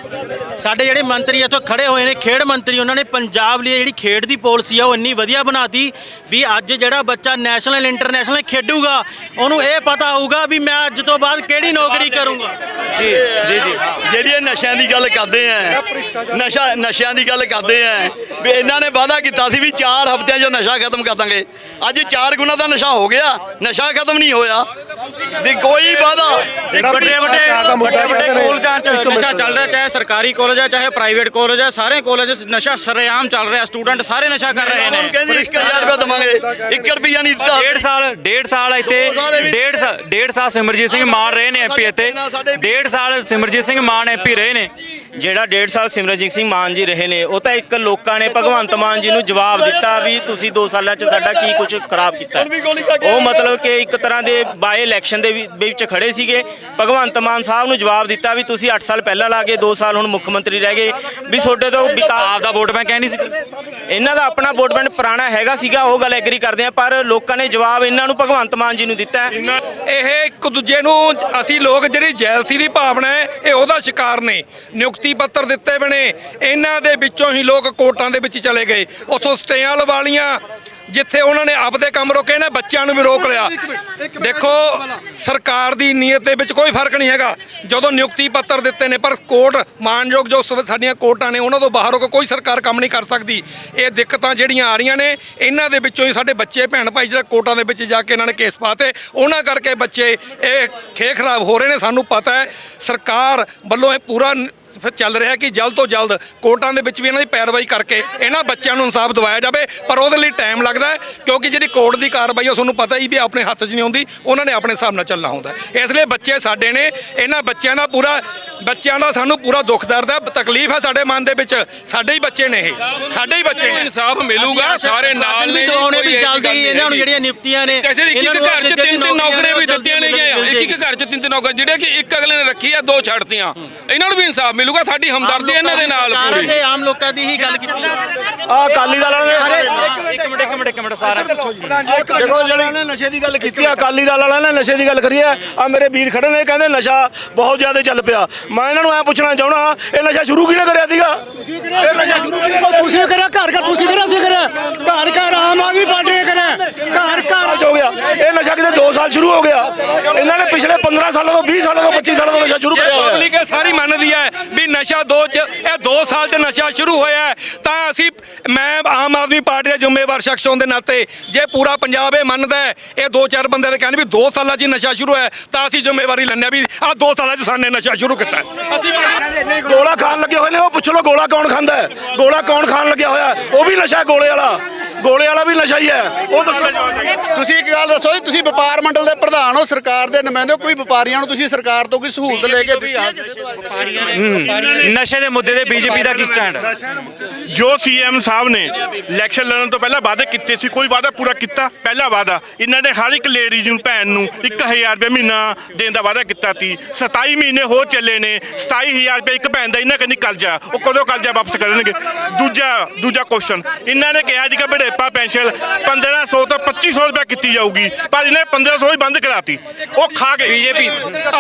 ਸਾਡੇ ਜਿਹੜੇ ਮੰਤਰੀ ਇੱਥੋਂ ਖੜੇ ਹੋਏ ਨੇ, ਖੇਡ ਮੰਤਰੀ, ਉਹਨਾਂ ਨੇ ਪੰਜਾਬ ਲਈ ਜਿਹੜੀ ਖੇਡ ਦੀ ਪਾਲਿਸੀ ਆ ਉਹ ਇੰਨੀ ਵਧੀਆ ਬਣਾਤੀ ਵੀ ਅੱਜ ਜਿਹੜਾ ਬੱਚਾ ਨੈਸ਼ਨਲ, ਇੰਟਰਨੈਸ਼ਨਲ ਖੇਡੂਗਾ, ਉਹਨੂੰ ਇਹ ਪਤਾ ਹੋਊਗਾ ਵੀ ਮੈਂ ਅੱਜ ਤੋਂ ਬਾਅਦ ਕਿਹੜੀ ਨੌਕਰੀ ਕਰੂੰਗਾ। ਜੀ ਜੀ ਜੀ। ਜਿਹੜੀ ਇਹ ਨਸ਼ਿਆਂ ਦੀ ਗੱਲ ਕਰਦੇ ਆ ਨਸ਼ਾ, ਨਸ਼ਿਆਂ ਦੀ ਗੱਲ ਕਰਦੇ ਆ ਵੀ ਇਹਨਾਂ ਨੇ ਵਾਅਦਾ ਕੀਤਾ ਸੀ ਵੀ 4 ਹਫ਼ਤਿਆਂ 'ਚ ਨਸ਼ਾ ਖਤਮ ਕਰ ਦਾਂਗੇ। ਅੱਜ 4 ਗੁਣਾ ਦਾ ਨਸ਼ਾ ਹੋ ਗਿਆ, ਨਸ਼ਾ ਖਤਮ ਨਹੀਂ ਹੋਇਆ। ਦੀ ਕੋਈ ਵਾਅਦਾ ਵੱਡੇ ਵੱਡੇ ਵੱਡੇ ਵੱਡੇ ਕਾਲਜਾਂ 'ਚ ਨਸ਼ਾ ਚੱਲ ਰਿਹਾ ਚਾਹੇ ਸਰਕਾਰੀ ਕਾਲਜ ਹੈ ਚਾਹੇ ਪ੍ਰਾਈਵੇਟ ਕਾਲਜ ਹੈ ਸਾਰੇ ਕਾਲਜ 'ਚ ਨਸ਼ਾ ਸਰੇਆਮ ਚੱਲ ਰਿਹਾ ਸਟੂਡੈਂਟ ਸਾਰੇ ਨਸ਼ਾ ਕਰ ਰਹੇ ਨੇ। ਹੁਣ ਕਹਿੰਦੇ 1000 ਰੁਪਏ ਦਵਾਂਗੇ 1 ਰੁਪਿਆ ਨਹੀਂ ਦਿੱਤਾ। ਡੇਢ ਸਾਲ ਡੇਢ ਸਾਲ ਇੱਥੇ ਡੇਢ ਸਾਲ ਡੇਢ ਸਾਲ ਸਿਮਰਜੀਤ ਸਿੰਘ ਮਾਨ ਰਹੇ ਨੇ ਐਮਪੀ ਇੱਥੇ। ਡੇਢ ਸਾਲ ਸਿਮਰਜੀਤ ਸਿੰਘ ਮਾਨ ਐਮਪੀ ਰਹੇ ਨੇ। ਜਿਹੜਾ 1.5 ਸਾਲ ਸਿਮਰਜੀਤ ਸਿੰਘ ਮਾਨ ਜੀ ਰਹੇ ਨੇ ਉਹ ਤਾਂ ਇੱਕ ਲੋਕਾਂ ਨੇ ਭਗਵੰਤ ਮਾਨ ਜੀ ਨੂੰ ਜਵਾਬ ਦਿੱਤਾ ਵੀ ਤੁਸੀਂ 2 ਸਾਲਾਂ 'ਚ ਸਾਡਾ ਕੀ ਕੁਝ ਖਰਾਬ ਕੀਤਾ। ਉਹ ਮਤਲਬ ਕਿ ਇੱਕ ਤਰ੍ਹਾਂ ਦੇ ਬਾਈ ਇਲੈਕਸ਼ਨ ਦੇ ਵਿੱਚ ਖੜੇ ਸੀਗੇ। ਭਗਵੰਤ ਮਾਨ ਸਾਹਿਬ ਨੂੰ ਜਵਾਬ ਦਿੱਤਾ ਵੀ ਤੁਸੀਂ 8 ਸਾਲ ਪਹਿਲਾਂ ਲਾ ਕੇ 2 ਸਾਲ ਹੁਣ ਮੁੱਖ ਮੰਤਰੀ ਰਹਿ ਗਏ ਵੀ ਤੁਹਾਡੇ ਤੋਂ ਵਿਕਾਸ ਆਪ ਦਾ ਵੋਟ ਬੈਂਕ ਹੈ ਨਹੀਂ ਸੀ। ਇਹਨਾਂ ਦਾ ਆਪਣਾ ਵੋਟ ਬੈਂਕ ਪੁਰਾਣਾ ਹੈਗਾ ਸੀਗਾ ਉਹ ਗੱਲ ਐਗਰੀ ਕਰਦੇ ਆ ਪਰ ਲੋਕਾਂ ਨੇ ਜਵਾਬ ਇਹਨਾਂ ਨੂੰ ਭਗਵੰਤ ਮਾਨ ਜੀ ਨੂੰ ਦਿੱਤਾ। ਇਹ ਇੱਕ ਦੂਜੇ ਨੂੰ ਅਸੀਂ ਲੋਕ ਜਿਹੜੀ ਜੈਲਸੀ ਦੀ ਭਾਵਨਾ ਹੈ ਇਹ ਉਹਦਾ ਸ਼ਿਕਾਰ ਨੇ। ਨਿਯੁਕਤੀ ਪੱਤਰ ਦਿੱਤੇ ਬਣੇ। ਇਹਨਾਂ ਦੇ ਵਿੱਚੋਂ ਹੀ ਲੋਕ ਕੋਰਟਾਂ ਦੇ ਵਿੱਚ ਚਲੇ ਗਏ। ਉੱਥੋਂ ਸਟੇਆਂ ਲਵਾ ਲੀਆਂ ਜਿੱਥੇ ਉਹਨਾਂ ਨੇ ਆਪਦੇ ਕੰਮ ਰੋਕੇ ਇਹਨਾਂ ਬੱਚਿਆਂ ਨੂੰ ਵੀ ਰੋਕ ਲਿਆ। ਦੇਖੋ ਸਰਕਾਰ ਦੀ ਨੀਅਤ ਦੇ ਵਿੱਚ ਕੋਈ ਫ਼ਰਕ ਨਹੀਂ ਹੈਗਾ। ਜਦੋਂ ਨਿਯੁਕਤੀ ਪੱਤਰ ਦਿੱਤੇ ਨੇ ਪਰ ਕੋਰਟ ਮਾਨਯੋਗ ਜੋ ਸਾਡੀਆਂ ਕੋਰਟਾਂ ਨੇ ਉਹਨਾਂ ਤੋਂ ਬਾਹਰ ਹੋ ਕੇ ਕੋਈ ਸਰਕਾਰ ਕੰਮ ਨਹੀਂ ਕਰ ਸਕਦੀ। ਇਹ ਦਿੱਕਤਾਂ ਜਿਹੜੀਆਂ ਆ ਰਹੀਆਂ ਨੇ ਇਹਨਾਂ ਦੇ ਵਿੱਚੋਂ ਹੀ ਸਾਡੇ ਬੱਚੇ ਭੈਣ ਭਾਈ ਜਿਹੜੇ ਕੋਰਟਾਂ ਦੇ ਵਿੱਚ ਜਾ ਕੇ ਇਹਨਾਂ ਨੇ ਕੇਸ ਪਾਤੇ ਉਹਨਾਂ ਕਰਕੇ ਬੱਚੇ ਇਹ ਖੇ ਖਰਾਬ ਹੋ ਰਹੇ ਨੇ। ਸਾਨੂੰ ਪਤਾ ਹੈ ਸਰਕਾਰ ਵੱਲੋਂ ਇਹ ਪੂਰਾ ਨ- ਫਿਰ ਚੱਲ ਰਿਹਾ ਕਿ ਜਲਦ ਤੋਂ ਜਲਦ ਕੋਰਟਾਂ ਦੇ ਵਿੱਚ ਵੀ ਇਹਨਾਂ ਦੀ ਪੈਰਵਾਈ ਕਰਕੇ ਇਹਨਾਂ ਬੱਚਿਆਂ ਨੂੰ ਇਨਸਾਫ ਦਿਵਾਇਆ ਜਾਵੇ ਪਰ ਉਹਦੇ ਲਈ ਟਾਈਮ ਲੱਗਦਾ ਹੈ ਕਿਉਂਕਿ ਜਿਹੜੀ ਕੋਰਟ ਦੀ ਕਾਰਵਾਈ ਉਹ ਤੁਹਾਨੂੰ ਪਤਾ ਹੀ ਵੀ ਆਪਣੇ ਹੱਥ 'ਚ ਨਹੀਂ ਆਉਂਦੀ ਉਹਨਾਂ ਨੇ ਆਪਣੇ ਹਿਸਾਬ ਨਾਲ ਚੱਲਣਾ ਹੁੰਦਾ। ਇਸ ਲਈ ਬੱਚੇ ਸਾਡੇ ਨੇ ਇਹਨਾਂ ਬੱਚਿਆਂ ਦਾ ਪੂਰਾ ਬੱਚਿਆਂ ਦਾ ਸਾਨੂੰ ਪੂਰਾ ਦੁੱਖ ਦਰਦ ਹੈ ਤਕਲੀਫ ਹੈ ਸਾਡੇ ਮਨ ਦੇ ਵਿੱਚ ਸਾਡੇ ਹੀ ਬੱਚੇ ਨੇ ਇਹ ਸਾਡੇ ਹੀ ਬੱਚੇ ਨੇ ਇਨਸਾਫ ਮਿਲੂਗਾ ਸਾਰੇ ਨਾਲ ਨੇ ਦਿਵਾਉਣੇ ਵੀ ਜਲਦੀ ਇਹਨਾਂ ਨੂੰ ਜਿਹੜੀਆਂ ਨਿਯੁਕਤੀਆਂ ਨੇ ਕਿਸੇ ਦੀ ਇੱਕ ਇੱਕ ਘਰ 'ਚ ਤਿੰਨ ਤਿੰਨ ਨੌਕਰੀਆਂ ਵੀ ਦਿੱਤੀਆਂ ਨੇ ਇੱਕ ਇੱਕ ਘਰ 'ਚ ਤਿੰਨ ਤਿੰਨ ਨੌਕਰ ਜਿਹੜੇ ਕਿ ਇੱਕ ਅਗਲੇ ਨੇ ਰੱਖੀ ਆ ਦੋ ਛੱਡਤੀਆਂ ਇਹਨਾਂ ਨੂੰ ਵੀ ਇਨਸਾਫ ਮਿਲੂਗਾ ਸਾਡੀ ਹਮਦਰਦੀ ਇਹਨਾਂ ਦੇ ਨਾਲ ਪੂਰੀ। ਤੇ ਆਮ ਲੋਕਾਂ ਦੀ ਹੀ ਗੱਲ ਕੀਤੀ ਆ ਅਕਾਲੀ ਦਲ ਨੇ ਦੇਖੋ ਜਿਹੜੀ ਨਸ਼ੇ ਦੀ ਗੱਲ ਕੀਤੀ ਆ ਅਕਾਲੀ ਦਲ ਵਾਲਿਆਂ ਨੇ ਨਸ਼ੇ ਦੀ ਗੱਲ ਕਰੀ ਆ। ਆ ਮੇਰੇ ਵੀਰ ਖੜੇ ਨੇ ਕਹਿੰਦੇ ਨਸ਼ਾ ਬਹੁਤ ਜ਼ਿਆਦਾ ਚੱਲ ਪਿਆ। ਮੈਂ ਇਹਨਾਂ ਨੂੰ ਐ ਪੁੱਛਣਾ ਚਾਹਣਾ ਇਹ ਨਸ਼ਾ ਸ਼ੁਰੂ ਕਿਹਨੇ ਕਰਿਆ ਸੀਗਾ? ਇਹ ਨਸ਼ਾ ਸ਼ੁਰੂ ਕਿਹਨੇ ਕਰਿਆ? ਤੁਸੀਂ ਕਰਿਆ ਘਰ ਘਰ ਤੁਸੀਂ ਕਰਿਆ ਅਸੀਂ ਕਰਿਆ। ਘਰ ਘਰ ਆਮ ਆਦਮੀ ਪਾਰਟੀ ਨੇ ਕਰਿਆ। ਘਰ ਘਰ ਹੋ ਗਿਆ। ਇਹ ਨਸ਼ਾ ਕਿਤੇ 2 ਸਾਲ ਸ਼ੁਰੂ ਹੋ ਗਿਆ। ਇਹਨਾਂ ਨੇ ਪਿਛਲੇ 15 ਸਾਲਾਂ ਤੋਂ 20 ਸਾਲਾਂ ਤੋਂ 25 ਸਾਲਾਂ ਤੋਂ ਨਸ਼ਾ ਸ਼ੁਰੂ ਕਰਿਆ ਹੋਇਆ। ਪਬਲਿਕ ਇਹ ਸਾਰੀ ਮੰਨਦੀ ਹੈ ਵੀ ਨਸ਼ਾ ਦੋ ਚ ਇਹ 2 ਸਾਲ ਚ ਨਸ਼ਾ ਸ਼ੁਰੂ ਹੋਇਆ ਤਾਂ ਅਸੀਂ ਮੈਂ ਆਮ ਆਦਮੀ ਪਾਰਟੀ ਦਾ ਜ਼ਿੰਮੇਵਾਰ ਸ਼ਖਸ ਹੋਣ ਦੇ ਨਾਤੇ ਜੇ ਪੂਰਾ ਪੰਜਾਬ ਇਹ ਮੰਨਦਾ ਹੈ ਇਹ ਦੋ ਚਾਰ ਬੰਦੇ ਦੇ ਕਹਿੰਦੇ ਵੀ 2 ਸਾਲਾਂ ਚ ਹੀ ਨਸ਼ਾ ਸ਼ੁਰੂ ਹੋਇਆ ਹੈ, ਤਾਂ ਅਸੀਂ ਜ਼ਿੰਮੇਵਾਰੀ ਲੈਂਦੇ ਹਾਂ ਵੀ ਆਹ 2 ਸਾਲਾਂ ਚ ਸਾਨੇ ਨਸ਼ਾ ਸ਼ੁਰੂ ਕੀਤਾ। ਅਸੀਂ ਗੋਲਾ ਖਾਣ ਲੱਗੇ ਹੋਏ ਨੇ ਉਹ ਪੁੱਛ ਲਓ ਗੋਲਾ ਕੌਣ ਖਾਂਦਾ ਹੈ ਗੋਲਾ ਕੌਣ ਖਾਣ ਲੱਗਿਆ ਹੋਇਆ? ਉਹ ਵੀ ਨਸ਼ਾ ਗੋਲੇ ਵਾਲਾ ਗੋਲੇ ਵਾਲਾ ਵੀ ਨਸ਼ਾ ਹੀ ਹੈ। ਉਹ ਦੱਸੋ। ਤੁਸੀਂ ਇੱਕ ਗੱਲ ਦੱਸੋ ਜੀ ਤੁਸੀਂ ਵਪਾਰ ਮੰਡਲ ਦੇ ਪ੍ਰਧਾਨ ਹੋ ਸਰਕਾਰ ਦੇ ਨੁਮਾਇੰਦੇ ਹੋ ਕੋਈ ਵਪਾਰੀਆਂ ਨੂੰ ਤੁਸੀਂ ਸਰਕਾਰ ਤੋਂ ਕੋਈ ਸਹੂਲਤ ਲੈ ਕੇ ਦਿੱਤੀ? ਹੈ। ਨਸ਼ੇ ਦੇ ਮੁੱਦੇ ਤੇ ਬੀਜੇਪੀ ਦਾ ਕੀ ਸਟੈਂਡ? ਜੋ ਸੀਐਮ ਸਾਹਿਬ ਨੇ ਇਲੈਕਸ਼ਨ ਲੜਨ ਤੋਂ ਪਹਿਲਾਂ ਵਾਅਦੇ ਕੀਤੇ ਸੀ ਕੋਈ ਵਾਅਦਾ ਪੂਰਾ ਕੀਤਾ? ਪਹਿਲਾ ਵਾਅਦਾ ਇਹਨਾਂ ਨੇ ਹਰ ਇੱਕ ਲੇਡੀ ਨੂੰ ਭੈਣ ਨੂੰ 1000 ਰੁਪਏ ਮਹੀਨਾ ਦੇਣ ਦਾ ਵਾਅਦਾ ਕੀਤਾ ਸੀ। 27 ਮਹੀਨੇ ਹੋ ਚੱਲੇ ਨੇ 27000 ਰੁਪਏ ਇੱਕ ਭੈਣ ਦਾ ਇਹਨਾਂ ਕਹਿੰਦੀ ਕਰਜ਼ਾ ਉਹ ਕਦੋਂ ਕਰਜ਼ਾ ਵਾਪਸ ਕਰਨਗੇ? ਦੂਜਾ ਦੂਜਾ ਕੁਐਸਚਨ ਇਹਨਾਂ ਨੇ ਕਿਹਾ ਜੀ ਕਿ ਬੜੇ ਕਿਰਪਾ ਪੈਨਸ਼ਨ 1500 ਤੋਂ 2500 ਰੁਪਏ ਕੀਤੀ ਜਾਊਗੀ। ਪਰ ਇਹਨੇ 1500 ਹੀ ਬੰਦ ਕਰਾਤੀ। ਉਹ ਖਾ ਗਏ। ਬੀਜੇਪੀ।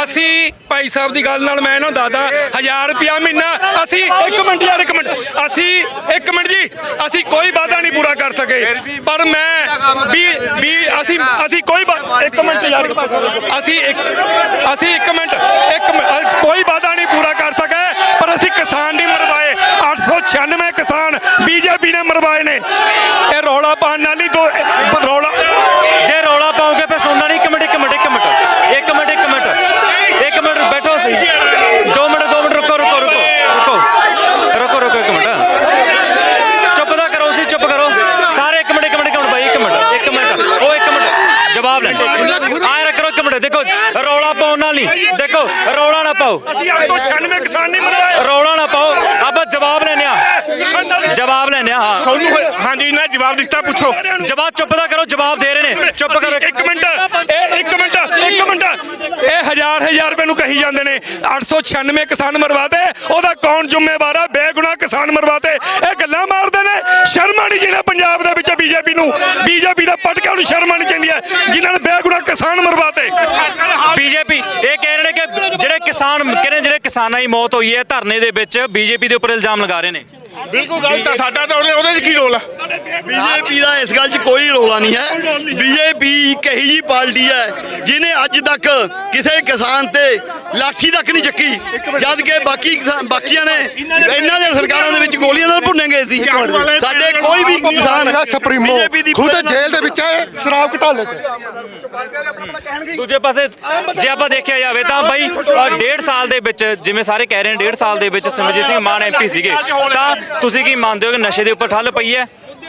ਅਸੀਂ ਭਾਈ ਸਾਹਿਬ ਦੀ ਗੱਲ ਨਾਲ ਮੈਂ ਇਹਨਾਂ ਨੂੰ ਦੱਸਦਾ 1000 ਰੁਪਿਆ ਮਹੀਨਾ ਅਸੀਂ ਇੱਕ ਮਿੰਟ ਯਾਰ ਇੱਕ ਮਿੰਟ। ਅਸੀਂ ਇੱਕ ਮਿੰਟ ਜੀ ਅਸੀਂ ਕੋਈ ਵਾਅਦਾ ਨਹੀਂ ਪੂਰਾ ਕਰ ਸਕੇ। ਪਰ ਮੈਂ ਵੀ ਵੀ ਅਸੀਂ ਅਸੀਂ ਕੋਈ ਇੱਕ ਮਿੰਟ ਯਾਰ। ਅਸੀਂ ਇੱਕ ਅਸੀਂ ਇੱਕ ਮਿੰਟ ਇੱਕ ਕੋਈ ਵਾਅਦਾ ਨਹੀਂ ਪੂਰਾ ਕਰ ਸਕੇ ਪਰ ਅਸੀਂ ਕਿਸਾਨ ਨਹੀਂ ਮਰਵਾਏ। 896 ਕਿਸਾਨ ਬੀਜੇਪੀ ਨੇ ਮਰਵਾਏ ਨੇ। ਇਹ ਰੌਲਾ ਪਾਉਣ ਨਾਲ ਹੀ ਦੋ ਰੌਲਾ ਜੇ ਰੌਲਾ ਪਾਓਗੇ ਫਿਰ ਸੁਣਨਾ ਨਹੀਂ ਇੱਕ ਮਿੰਟ ਇੱਕ ਮਿੰਟ ਇੱਕ ਮਿੰਟ ਇੱਕ ਮਿੰਟ ਇੱਕ ਮਿੰਟ ਇੱਕ ਮਿੰਟ ਬੈਠੋ ਸਹੀ ਦੋ ਮਿੰਟ ਦੋ ਮਿੰਟ ਰੁਕੋ ਰੁਕੋ ਰੁਕੋ ਰੁਕੋ ਰੁਕੋ ਰੁਕੋ ਇੱਕ ਮਿੰਟ ਚੁੱਪ ਦਾ ਕਰੋ ਸੀ ਚੁੱਪ ਕਰੋ ਸਾਰੇ ਇੱਕ ਮਿੰਟ ਇੱਕ ਮਿੰਟ ਇੱਕ ਮਿੰਟ ਬਾਈ ਇੱਕ ਮਿੰਟ ਇੱਕ ਮਿੰਟ ਉਹ ਇੱਕ ਮਿੰਟ ਜਵਾਬ ਲੈ ਆਏ ਰੱਖੋ ਇੱਕ ਮਿੰਟ ਦੇਖੋ ਰੌਲਾ ਪਾਉਣ ਨਾਲ ਨਹੀਂ ਦੇਖੋ ਰੌਲਾ ਨਾ ਪਾਓ ਅਸੀਂ 896 ਕਿਸਾਨ ਨਹੀਂ ਮਰਵਾਏ ਰੌਲਾ ਨਾ ਪਾਓ ਆਪਾਂ ਜਵਾਬ ਲੈਣੇ ਆ ਜਵਾਬ ਲੈਣੇ ਆ ਹਾਂ ਤੁਹਾਨੂੰ ਹਾਂਜੀ ਨਾ ਜਵਾਬ ਦਿੱਤਾ ਪੁੱਛੋ। ਜਵਾਬ ਚੁੱਪ ਦਾ ਕਰੋ ਜਵਾਬ ਦੇ ਰਹੇ ਨੇ। ਚੁੱਪ ਕਰੋ। ਇੱਕ ਮਿੰਟ ਇਹ ਇੱਕ ਮਿੰਟ ਇੱਕ ਮਿੰਟ। ਇਹ ਹਜ਼ਾਰ ਹਜ਼ਾਰ ਰੁਪਏ ਨੂੰ ਕਹੀ ਜਾਂਦੇ ਨੇ। 896 ਕਿਸਾਨ ਮਰਵਾਤੇ ਉਹਦਾ ਕੌਣ ਜ਼ਿੰਮੇਵਾਰ ਆ? ਬੇਗੁਨਾਹ ਕਿਸਾਨ ਮਰਵਾਤੇ। ਇਹ ਗੱਲਾਂ ਮਾਰਦੇ ਨੇ। ਸ਼ਰਮ ਆਣੀ ਜਿਹਨੇ ਪੰਜਾਬ ਦੇ ਵਿੱਚ ਬੀਜੇਪੀ ਨੂੰ। ਬੀਜੇਪੀ ਦਾ ਪਟਕਾ ਨੂੰ ਸ਼ਰਮ ਆਣੀ ਚਾਹੀਦੀ ਹੈ। ਜਿਨ੍ਹਾਂ ਨੇ ਬੇਗੁਨਾਹ ਕਿਸਾਨ ਮਰਵਾਤੇ। ਬੀਜੇਪੀ ਇਹ ਕਹਿ ਰਹੇ ਨੇ ਕਿ ਜਿਹੜੇ ਕਿਸਾਨ ਕਹਿੰਦੇ ਜਿਹੜੇ ਕਿਸਾਨਾਂ ਦੀ ਮੌਤ ਹੋਈ ਹੈ ਧਰਨੇ ਦੇ ਵਿੱਚ ਬੀਜੇਪੀ ਦੇ ਉੱਪਰ ਇਲਜ਼ਾਮ ਲਗਾ ਰਹੇ ਨੇ। ਬਿਲਕੁਲ ਗਲਤ ਆ ਸਾਡਾ ਤਾਂ ਉਹਦੇ ਉਹਦੇ 'ਚ ਕੀ ਰੋਲ ਆ? ਬੀਜੇਪੀ ਦਾ ਇਸ ਗੱਲ 'ਚ ਕੋਈ ਰੋਲਾ ਨਹੀਂ ਹੈ। ਬੀਜੇਪੀ ਇੱਕ ਇਹੀ ਜੀ ਪਾਰਟੀ ਹੈ ਜਿਹਨੇ ਅੱਜ ਤੱਕ ਕਿਸੇ ਕਿਸਾਨ ਤੇ ਲਾਠੀ ਤੱਕ ਨਹੀਂ ਚੱਕੀ। ਜਦ ਕਿ ਬਾਕੀ ਕਿਸਾਨ- ਬਾਕੀਆਂ ਨੇ ਇਹਨਾਂ ਦੀਆਂ ਸਰਕਾਰਾਂ ਦੇ ਵਿੱਚ ਗੋਲੀਆਂ ਨਾਲ ਭੁੰਨੇ ਗਏ ਸੀ। ਸਾਡੇ ਕੋਈ ਵੀ ਕਿਸਾਨ ਸੁਪਰੀਮੋ BJP ਦੀ ਖੁਦ ਜੇਲ੍ਹ ਦੇ ਵਿੱਚ ਹੈ ਸ਼ਰਾਬ ਘਟਾਲੇ 'ਚ ਦੂਜੇ ਪਾਸੇ ਜੇ ਆਪਾਂ ਦੇਖਿਆ ਜਾਵੇ ਤਾਂ ਬਾਈ ਅ, ਡੇਢ ਸਾਲ ਦੇ ਵਿੱਚ ਜਿਵੇਂ ਸਾਰੇ ਕਹਿ ਰਹੇ ਨੇ ਡੇਢ ਸਾਲ ਦੇ ਵਿੱਚ ਸਿਮਰਜੀਤ ਸਿੰਘ ਮਾਨ ਐਮਪੀ ਸੀਗੇ ਤਾਂ ਤੁਸੀਂ ਕੀ ਮੰਨਦੇ ਹੋ ਕਿ ਨਸ਼ੇ ਦੇ ਉੱਪਰ ਠੱਲ ਪਈ ਹੈ?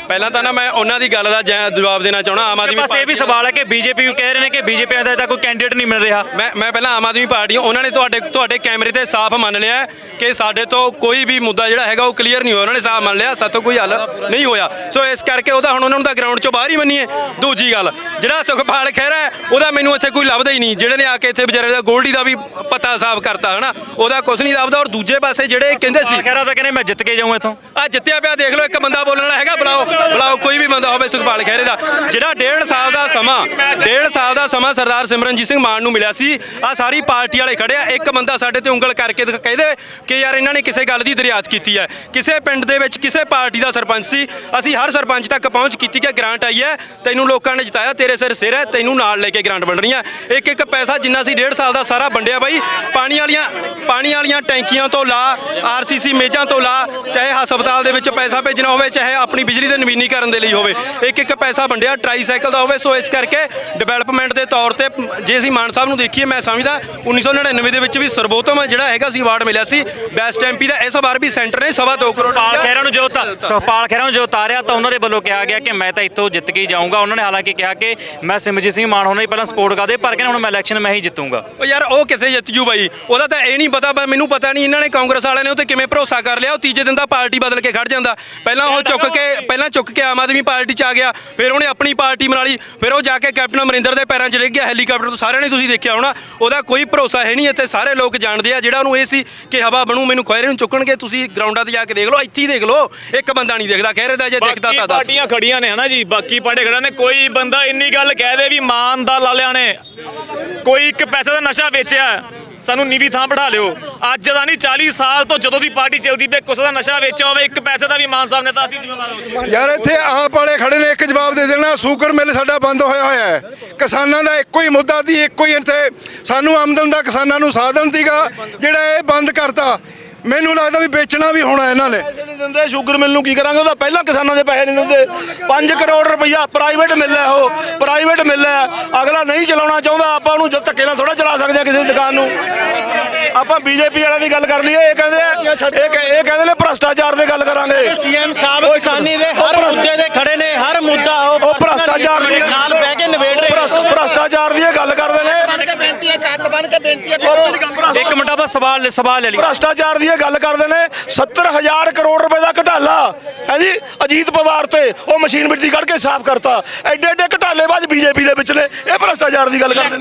ਪਹਿਲਾਂ ਤਾਂ ਨਾ ਮੈਂ ਉਹਨਾਂ ਦੀ ਗੱਲ ਦਾ ਜੈ- ਜਵਾਬ ਦੇਣਾ ਚਾਹਣਾ ਆਮ ਆਦਮੀ ਬਸ ਇਹ ਵੀ ਸਵਾਲ ਹੈ ਕਿ ਬੀਜੇਪੀ ਕਹਿ ਰਹੇ ਨੇ ਕਿ ਬੀਜੇਪੀ ਦਾ ਤਾਂ ਕੋਈ ਕੈਂਡੀਡੇਟ ਨਹੀਂ ਮਿਲ ਰਿਹਾ। ਮੈਂ ਮੈਂ ਪਹਿਲਾਂ ਆਮ ਆਦਮੀ ਪਾਰਟੀ ਉਹਨਾਂ ਨੇ ਤੁਹਾਡੇ ਤੁਹਾਡੇ ਕੈਮਰੇ ਤੇ ਸਾਫ਼ ਮੰਨ ਲਿਆ ਹੈ ਕਿ ਸਾਡੇ ਤੋਂ ਕੋਈ ਵੀ ਮੁੱਦਾ ਜਿਹੜਾ ਹੈਗਾ ਉਹ ਕਲੀਅਰ ਨਹੀਂ ਹੋਇਆ। ਉਹਨਾਂ ਨੇ ਸਾਫ਼ ਮੰਨ ਲਿਆ ਸਾਤੋਂ ਕੋਈ ਹੱਲ ਨਹੀਂ ਹੋਇਆ। ਸੋ ਇਸ ਕਰਕੇ ਉਹਦਾ ਹੁਣ ਉਹਨਾਂ ਨੂੰ ਤਾਂ ਗਰਾਊਂਡ ਚੋਂ ਬਾਹਰ ਹੀ ਮੰਨੀਏ। ਦੂਜੀ ਗੱਲ ਜਿਹੜਾ ਸੁਖਪਾਲ ਖਹਿਰਾ ਹੈ ਉਹਦਾ ਮੈਨੂੰ ਇੱਥੇ ਕੋਈ ਲੱਭਦਾ ਹੀ ਨਹੀਂ। ਜਿਹੜੇ ਨੇ ਆ ਕੇ ਇੱਥੇ ਵਿਚਾਰੇ ਦਾ ਗੋਲਡੀ ਦਾ ਵੀ ਪਤਾ ਸਾਫ਼ ਕਰਤਾ ਹਨਾ? ਉਹਦਾ ਕੁਝ ਨਹੀਂ ਲੱਭਦਾ ਔਰ ਦੂਜੇ ਪਾਸੇ ਜਿਹੜੇ ਕਹਿੰਦੇ ਸੀ ਖੈਰਾ ਤਾਂ ਕਹਿੰਦੇ ਮੈਂ ਜਿੱਤ ਕੇ ਜਾਊਂ ਇੱਥੋਂ। ਆ ਜਿੱਤਿਆ ਪਿਆ ਦੇਖ ਲਓ ਇੱਕ ਬੰਦਾ ਬੋਲਣ ਵਾਲਾ ਹੈਗਾ ਬੁਲਾਓ। ਬੁਲਾਓ, ਕੋਈ ਵੀ ਬੰਦਾ ਹੋਵੇ ਸੁਖਪਾਲ ਖਹਿਰੇ ਦਾ। ਜਿਹੜਾ ਡੇਢ ਸਾਲ ਦਾ ਸਮਾਂ, ਡੇਢ ਸਾਲ ਦਾ ਸਮਾਂ ਸਰਦਾਰ ਸਿਮਰਨਜੀਤ ਸਿੰਘ ਮਾਨ ਨੂੰ ਮਿਲਿਆ ਸੀ ਆ ਸਾਰੀ ਪਾਰਟੀ ਵਾਲੇ ਖੜਿਆ ਇੱਕ ਬੰਦਾ ਸਾਡੇ ਤੇ ਉਂਗਲ ਕਰਕੇ ਕਹਿੰਦੇ ਕਿ ਯਾਰ ਇਹਨਾਂ ਨੇ ਕਿਸੇ ਗੱਲ ਦੀ ਦਰਿਆਤ ਕੀਤੀ ਹੈ। ਕਿਸੇ ਪਿੰਡ ਦੇ ਵਿੱਚ ਕਿਸੇ ਪਾਰਟੀ ਦਾ ਸਰਪੰਚ ਸੀ, ਅਸੀਂ ਹਰ ਸਰਪੰਚ ਤੱਕ ਪਹੁੰਚ ਕੀਤੀ ਕਿ ਗ੍ਰਾਂਟ ਆਈ ਹੈ, ਤੈਨੂੰ ਲੋਕਾਂ ਨੇ ਜਿਤਾਇਆ, ਤੇਰੇ ਸਿਰ ਸਿਰ ਹੈ, ਤੈਨੂੰ ਨਾਲ ਲੈ ਕੇ ਗ੍ਰਾਂਟ ਬਣ ਰਹੀਆਂ। ਇੱਕ ਇੱਕ ਪੈਸਾ ਜਿੰਨਾ ਸੀ, ਡੇਢ ਸਾਲ ਦਾ ਸਾਰਾ ਵੰਡਿਆ ਬਾਈ। ਪਾਣੀ ਵਾਲੀਆਂ ਪਾਣੀ ਵਾਲੀਆਂ ਟੈਂਕੀਆਂ ਤੋਂ ਲਾ, ਆਰਸੀਸੀ ਮੇਜਾਂ ਤੋਂ ਲਾ, ਚਾਹੇ ਹਸਪਤਾਲ ਦੇ ਵਿੱਚ ਪੈਸਾ ਭੇਜਣਾ ਹੋਵੇ, ਚਾਹੇ ਆਪਣੀ ਬਿਜਲੀ ਦੇ ਨਵੀਨੀਕਰਨ ਦੇ ਲਈ ਹੋਵੇ। ਇੱਕ ਇੱਕ ਪੈਸਾ ਵੰਡਿਆ ਟਰਾਈਸਾਈਕਲ ਦਾ ਹੋਵੇ। ਸੋ ਇਸ ਕਰਕੇ ਡਿਵੈਲਪਮੈਂਟ ਦੇ ਤੌਰ ਤੇ ਜੇ ਅਸੀਂ ਮਾਨ ਸਾਹਿਬ ਨੂੰ ਦੇਖੀਏ ਮੈਂ ਸਮਝਦਾ 1999 ਦੇ ਵਿੱਚ ਵੀ ਸਰਬੋਤਮ ਜਿਹੜਾ ਹੈਗਾ ਸੀ ਅਵਾਰਡ ਮਿਲਿਆ ਸੀ। ਬੈਸਟ ਐਮਪੀ ਦਾ ਇਸ ਵਾਰ ਵੀ ਸੈਂਟਰ ਨੇ ਸਵਾ ਦੋ ਕਰੋੜ ਸੁਖਪਾਲ ਖਹਿਰਾ ਨੂੰ ਜੋ ਸੁਖਪਾਲ ਖਹਿਰਾ ਨੂੰ ਜੋ ਉਤਾਰਿਆ ਤਾਂ ਉਹਨਾਂ ਦੇ ਵੱਲੋਂ ਕਿਹਾ ਗਿਆ ਕਿ ਮੈਂ ਤਾਂ ਇੱਥੋਂ ਜਿੱਤ ਕੇ ਜਾਊਂਗਾ। ਉਹਨਾਂ ਨੇ ਹਾਲਾਂਕਿ ਕਿਹਾ ਕਿ ਮੈਂ ਸਿਮਰਜੀਤ ਸਿੰਘ ਮਾਨ ਹੋਣਾ ਹੀ ਪਹਿਲਾਂ ਸਪੋਰਟ ਕਰਦੇ ਪਰ ਕਹਿੰਦੇ ਹੁਣ ਮੈਂ ਇਲੈਕਸ਼ਨ ਮੈਂ ਹੀ ਜਿੱਤੂੰਗਾ। ਉਹ ਯਾਰ ਉਹ ਕਿੱਥੇ ਜਿੱਤ ਜੂ ਬਾਈ। ਉਹਦਾ ਤਾਂ ਇਹ ਨਹੀਂ ਪਤਾ ਮੈਨੂੰ ਪਤਾ ਨਹੀਂ ਇਹਨਾਂ ਨੇ ਕਾਂਗਰਸ ਵਾਲਿਆਂ ਨੇ ਉਹ ਤੇ ਕਿਵੇਂ ਭਰੋਸਾ ਕਰ ਲਿਆ। ਉਹ ਤੀਜੇ ਦਿਨ ਦਾ ਪਾਰਟੀ ਬਦਲ ਕੇ ਖੜ ਜਾਂਦਾ। ਪਹਿਲਾਂ ਉਹ ਚੁੱਕ ਕੇ ਪਹਿਲਾਂ ਚੁੱਕ ਕੇ ਆਮ ਆਦਮੀ ਪਾਰਟੀ ਚ ਆ ਗਿਆ ਫਿਰ ਉਹਨੇ ਆਪਣੀ ਪਾਰਟੀ ਬਣਾ ਲਈ ਫਿਰ ਉਹ ਜਾ ਕੇ ਕੈਪਟਨ ਅਮਰਿੰਦਰ ਦੇ ਪੈਰਾਂ 'ਚ ਡਿੱਗ ਗਿਆ ਹੈਲੀਕਾਪਟਰ ਤੋਂ ਸਾਰਿਆਂ ਨੇ ਤੁਸੀਂ ਦੇਖਿਆ ਹੋਣਾ ਉਹਦਾ ਕੋਈ ਭਰੋਸਾ ਹੈ ਨਹੀਂ ਇੱਥੇ ਸਾਰੇ ਲੋਕ ਜਾਣਦੇ ਆ ਜਿਹੜਾ ਉਹਨੂੰ ਇਹ ਸੀ ਕਿ ਹਵਾ ਬਣੂ ਮੈਨੂੰ ਖੁਆਰੇ ਨੂੰ ਚੁੱਕਣਗੇ ਤੁਸੀਂ ਗਰਾਊਂਡਾਂ ਤੇ ਜਾ ਕੇ ਦੇਖ ਲਓ ਇੱਥੇ ਹੀ ਦੇਖ ਲਓ ਇੱਕ ਬੰਦਾ ਨਹੀਂ ਦੇਖਦਾ ਖਹਿਰੇ ਦਾ ਜੇ ਦਿਖਦਾ ਤਾਂ ਦੱਸ। ਪਾਰਟੀਆਂ ਖੜੀਆਂ ਨੇ ਹਨਾ ਜੀ ਬਾਕੀ ਪਾਰਟੀਆਂ ਖੜੀਆਂ ਨੇ ਕੋਈ ਬੰਦਾ ਇੰਨੀ ਗੱਲ ਕਹਿ ਦੇ ਵੀ ਮਾਨ ਦਾ ਲਾਲਿਆਂ ਨੇ ਕੋਈ ਇੱਕ ਪੈਸੇ ਦਾ ਨਸ਼ਾ ਵੇਚਿਆ ਸਾਨੂੰ ਨੀਵੀਂ ਥਾਂ ਬਿਠਾ ਲਿਓ। ਅੱਜ ਦਾ ਨਹੀਂ 40 ਸਾਲ ਤੋਂ ਜਦੋਂ ਦੀ ਪਾਰਟੀ ਚੱਲਦੀ ਪਈ ਕਿਸੇ ਦਾ ਨਸ਼ਾ ਵੇਚਿਆ ਹੋਵੇ, ਇੱਕ ਪੈਸੇ ਦਾ ਵੀ ਮਾਨ ਸਾਹਿਬ ਨੇ ਤਾਂ ਅਸੀਂ ਜ਼ਿੰਮੇਵਾਰ ਹਾਂ ਯਾਰ, ਇੱਥੇ ਆਪ ਵਾਲੇ ਖੜੇ ਨੇ, ਇੱਕ ਜਵਾਬ ਦੇ ਦੇਣਾ ਸ਼ੂਗਰ ਮਿਲ ਸਾਡਾ ਬੰਦ ਹੋਇਆ ਹੋਇਆ ਹੈ। ਕਿਸਾਨਾਂ ਦਾ ਇੱਕੋ ਹੀ ਮੁੱਦਾ ਸੀ, ਇੱਕੋ ਹੀ ਇੱਥੇ ਸਾਨੂੰ ਆਮਦਨ ਦਾ, ਕਿਸਾਨਾਂ ਨੂੰ ਸਾਧਨ ਸੀਗਾ, ਜਿਹੜਾ ਇਹ ਬੰਦ ਕਰਤਾ। ਮੈਨੂੰ ਲੱਗਦਾ ਵੀ ਵੇਚਣਾ ਵੀ ਹੋਣਾ ਇਹਨਾਂ ਨੇ। ਪੈਸੇ ਨਹੀਂ ਦਿੰਦੇ ਸ਼ੂਗਰ ਮਿਲ ਨੂੰ ਕੀ ਕਰਾਂਗੇ? ਉਹਦਾ ਪਹਿਲਾਂ ਕਿਸਾਨਾਂ ਦੇ ਪੈਸੇ ਨਹੀਂ ਦਿੰਦੇ। 5 ਕਰੋੜ ਰੁਪਈਆ ਪ੍ਰਾਈਵੇਟ ਮਿਲ ਹੈ ਉਹ। ਪ੍ਰਾਈਵੇਟ ਮਿਲ ਹੈ ਅਗਲਾ ਨਹੀਂ ਚਲਾਉਣਾ ਚਾਹੁੰਦਾ ਆਪਾਂ ਉਹਨੂੰ ਜਦ ਧੱਕੇ ਨਾਲ ਥੋੜਾ ਚਲਾ ਸਕਦੇ ਆ ਕਿਸੇ ਦੀ ਦੁਕਾਨ ਨੂੰ। ਆਪਾਂ ਬੀਜੇਪੀ ਵਾਲਿਆਂ ਦੀ ਗੱਲ ਕਰ ਲਈਏ ਇਹ ਕਹਿੰਦੇ ਆ ਇਹ ਇਹ ਕਹਿੰਦੇ ਨੇ ਭ੍ਰਸ਼ਟਾਚਾਰ ਦੀ ਗੱਲ ਕਰਾਂਗੇ। ਸੀਐਮ ਸਾਹਿਬ ਕਿਸਾਨੀ ਦੇ ਹਰ ਮੁੱਦੇ ਤੇ ਖੜੇ ਨੇ ਹਰ ਮੁੱਦਾ ਉਹ ਭ੍ਰਸ਼ਟਾਚਾਰ ਦੀ ਨਾਲ ਬਹਿ ਕੇ ਨਿਬੇੜ ਰਹੇ ਭ੍ਰਸ਼ਟ- ਭ੍ਰਸ਼ਟਾਚਾਰ ਦੀ ਇਹ ਗੱਲ ਕਰਦੇ ਨੇ। ਇੱਕ ਮਿੰਟ ਆਪਾਂ ਸਵਾਲ ਸਵਾਲ ਲੈ ਲਈ। ਭ੍ਰਸ਼ਟਾਚਾਰ ਦੀ ਇਹ ਗੱਲ ਕਰਦੇ ਨੇ 70000 ਕਰੋੜ ਰੁਪਏ ਦਾ ਘਟਾਲਾ। ਹੈ ਜੀ? ਅਜੀਤ ਪਵਾਰ ਤੇ ਉਹ ਮਸ਼ੀਨ ਵਿੱਚ ਦੀ ਕੱਢ ਕੇ ਸਾਫ਼ ਕਰਤਾ। ਐਡੇ ਐਡੇ ਘਟਾਲੇਬਾਜ਼ ਬੀਜੇਪੀ ਦੇ ਵਿੱਚ ਨੇ। ਇਹ ਭ੍ਰਸ਼ਟਾਚਾਰ ਦੀ ਗੱਲ ਕਰਦੇ ਨੇ।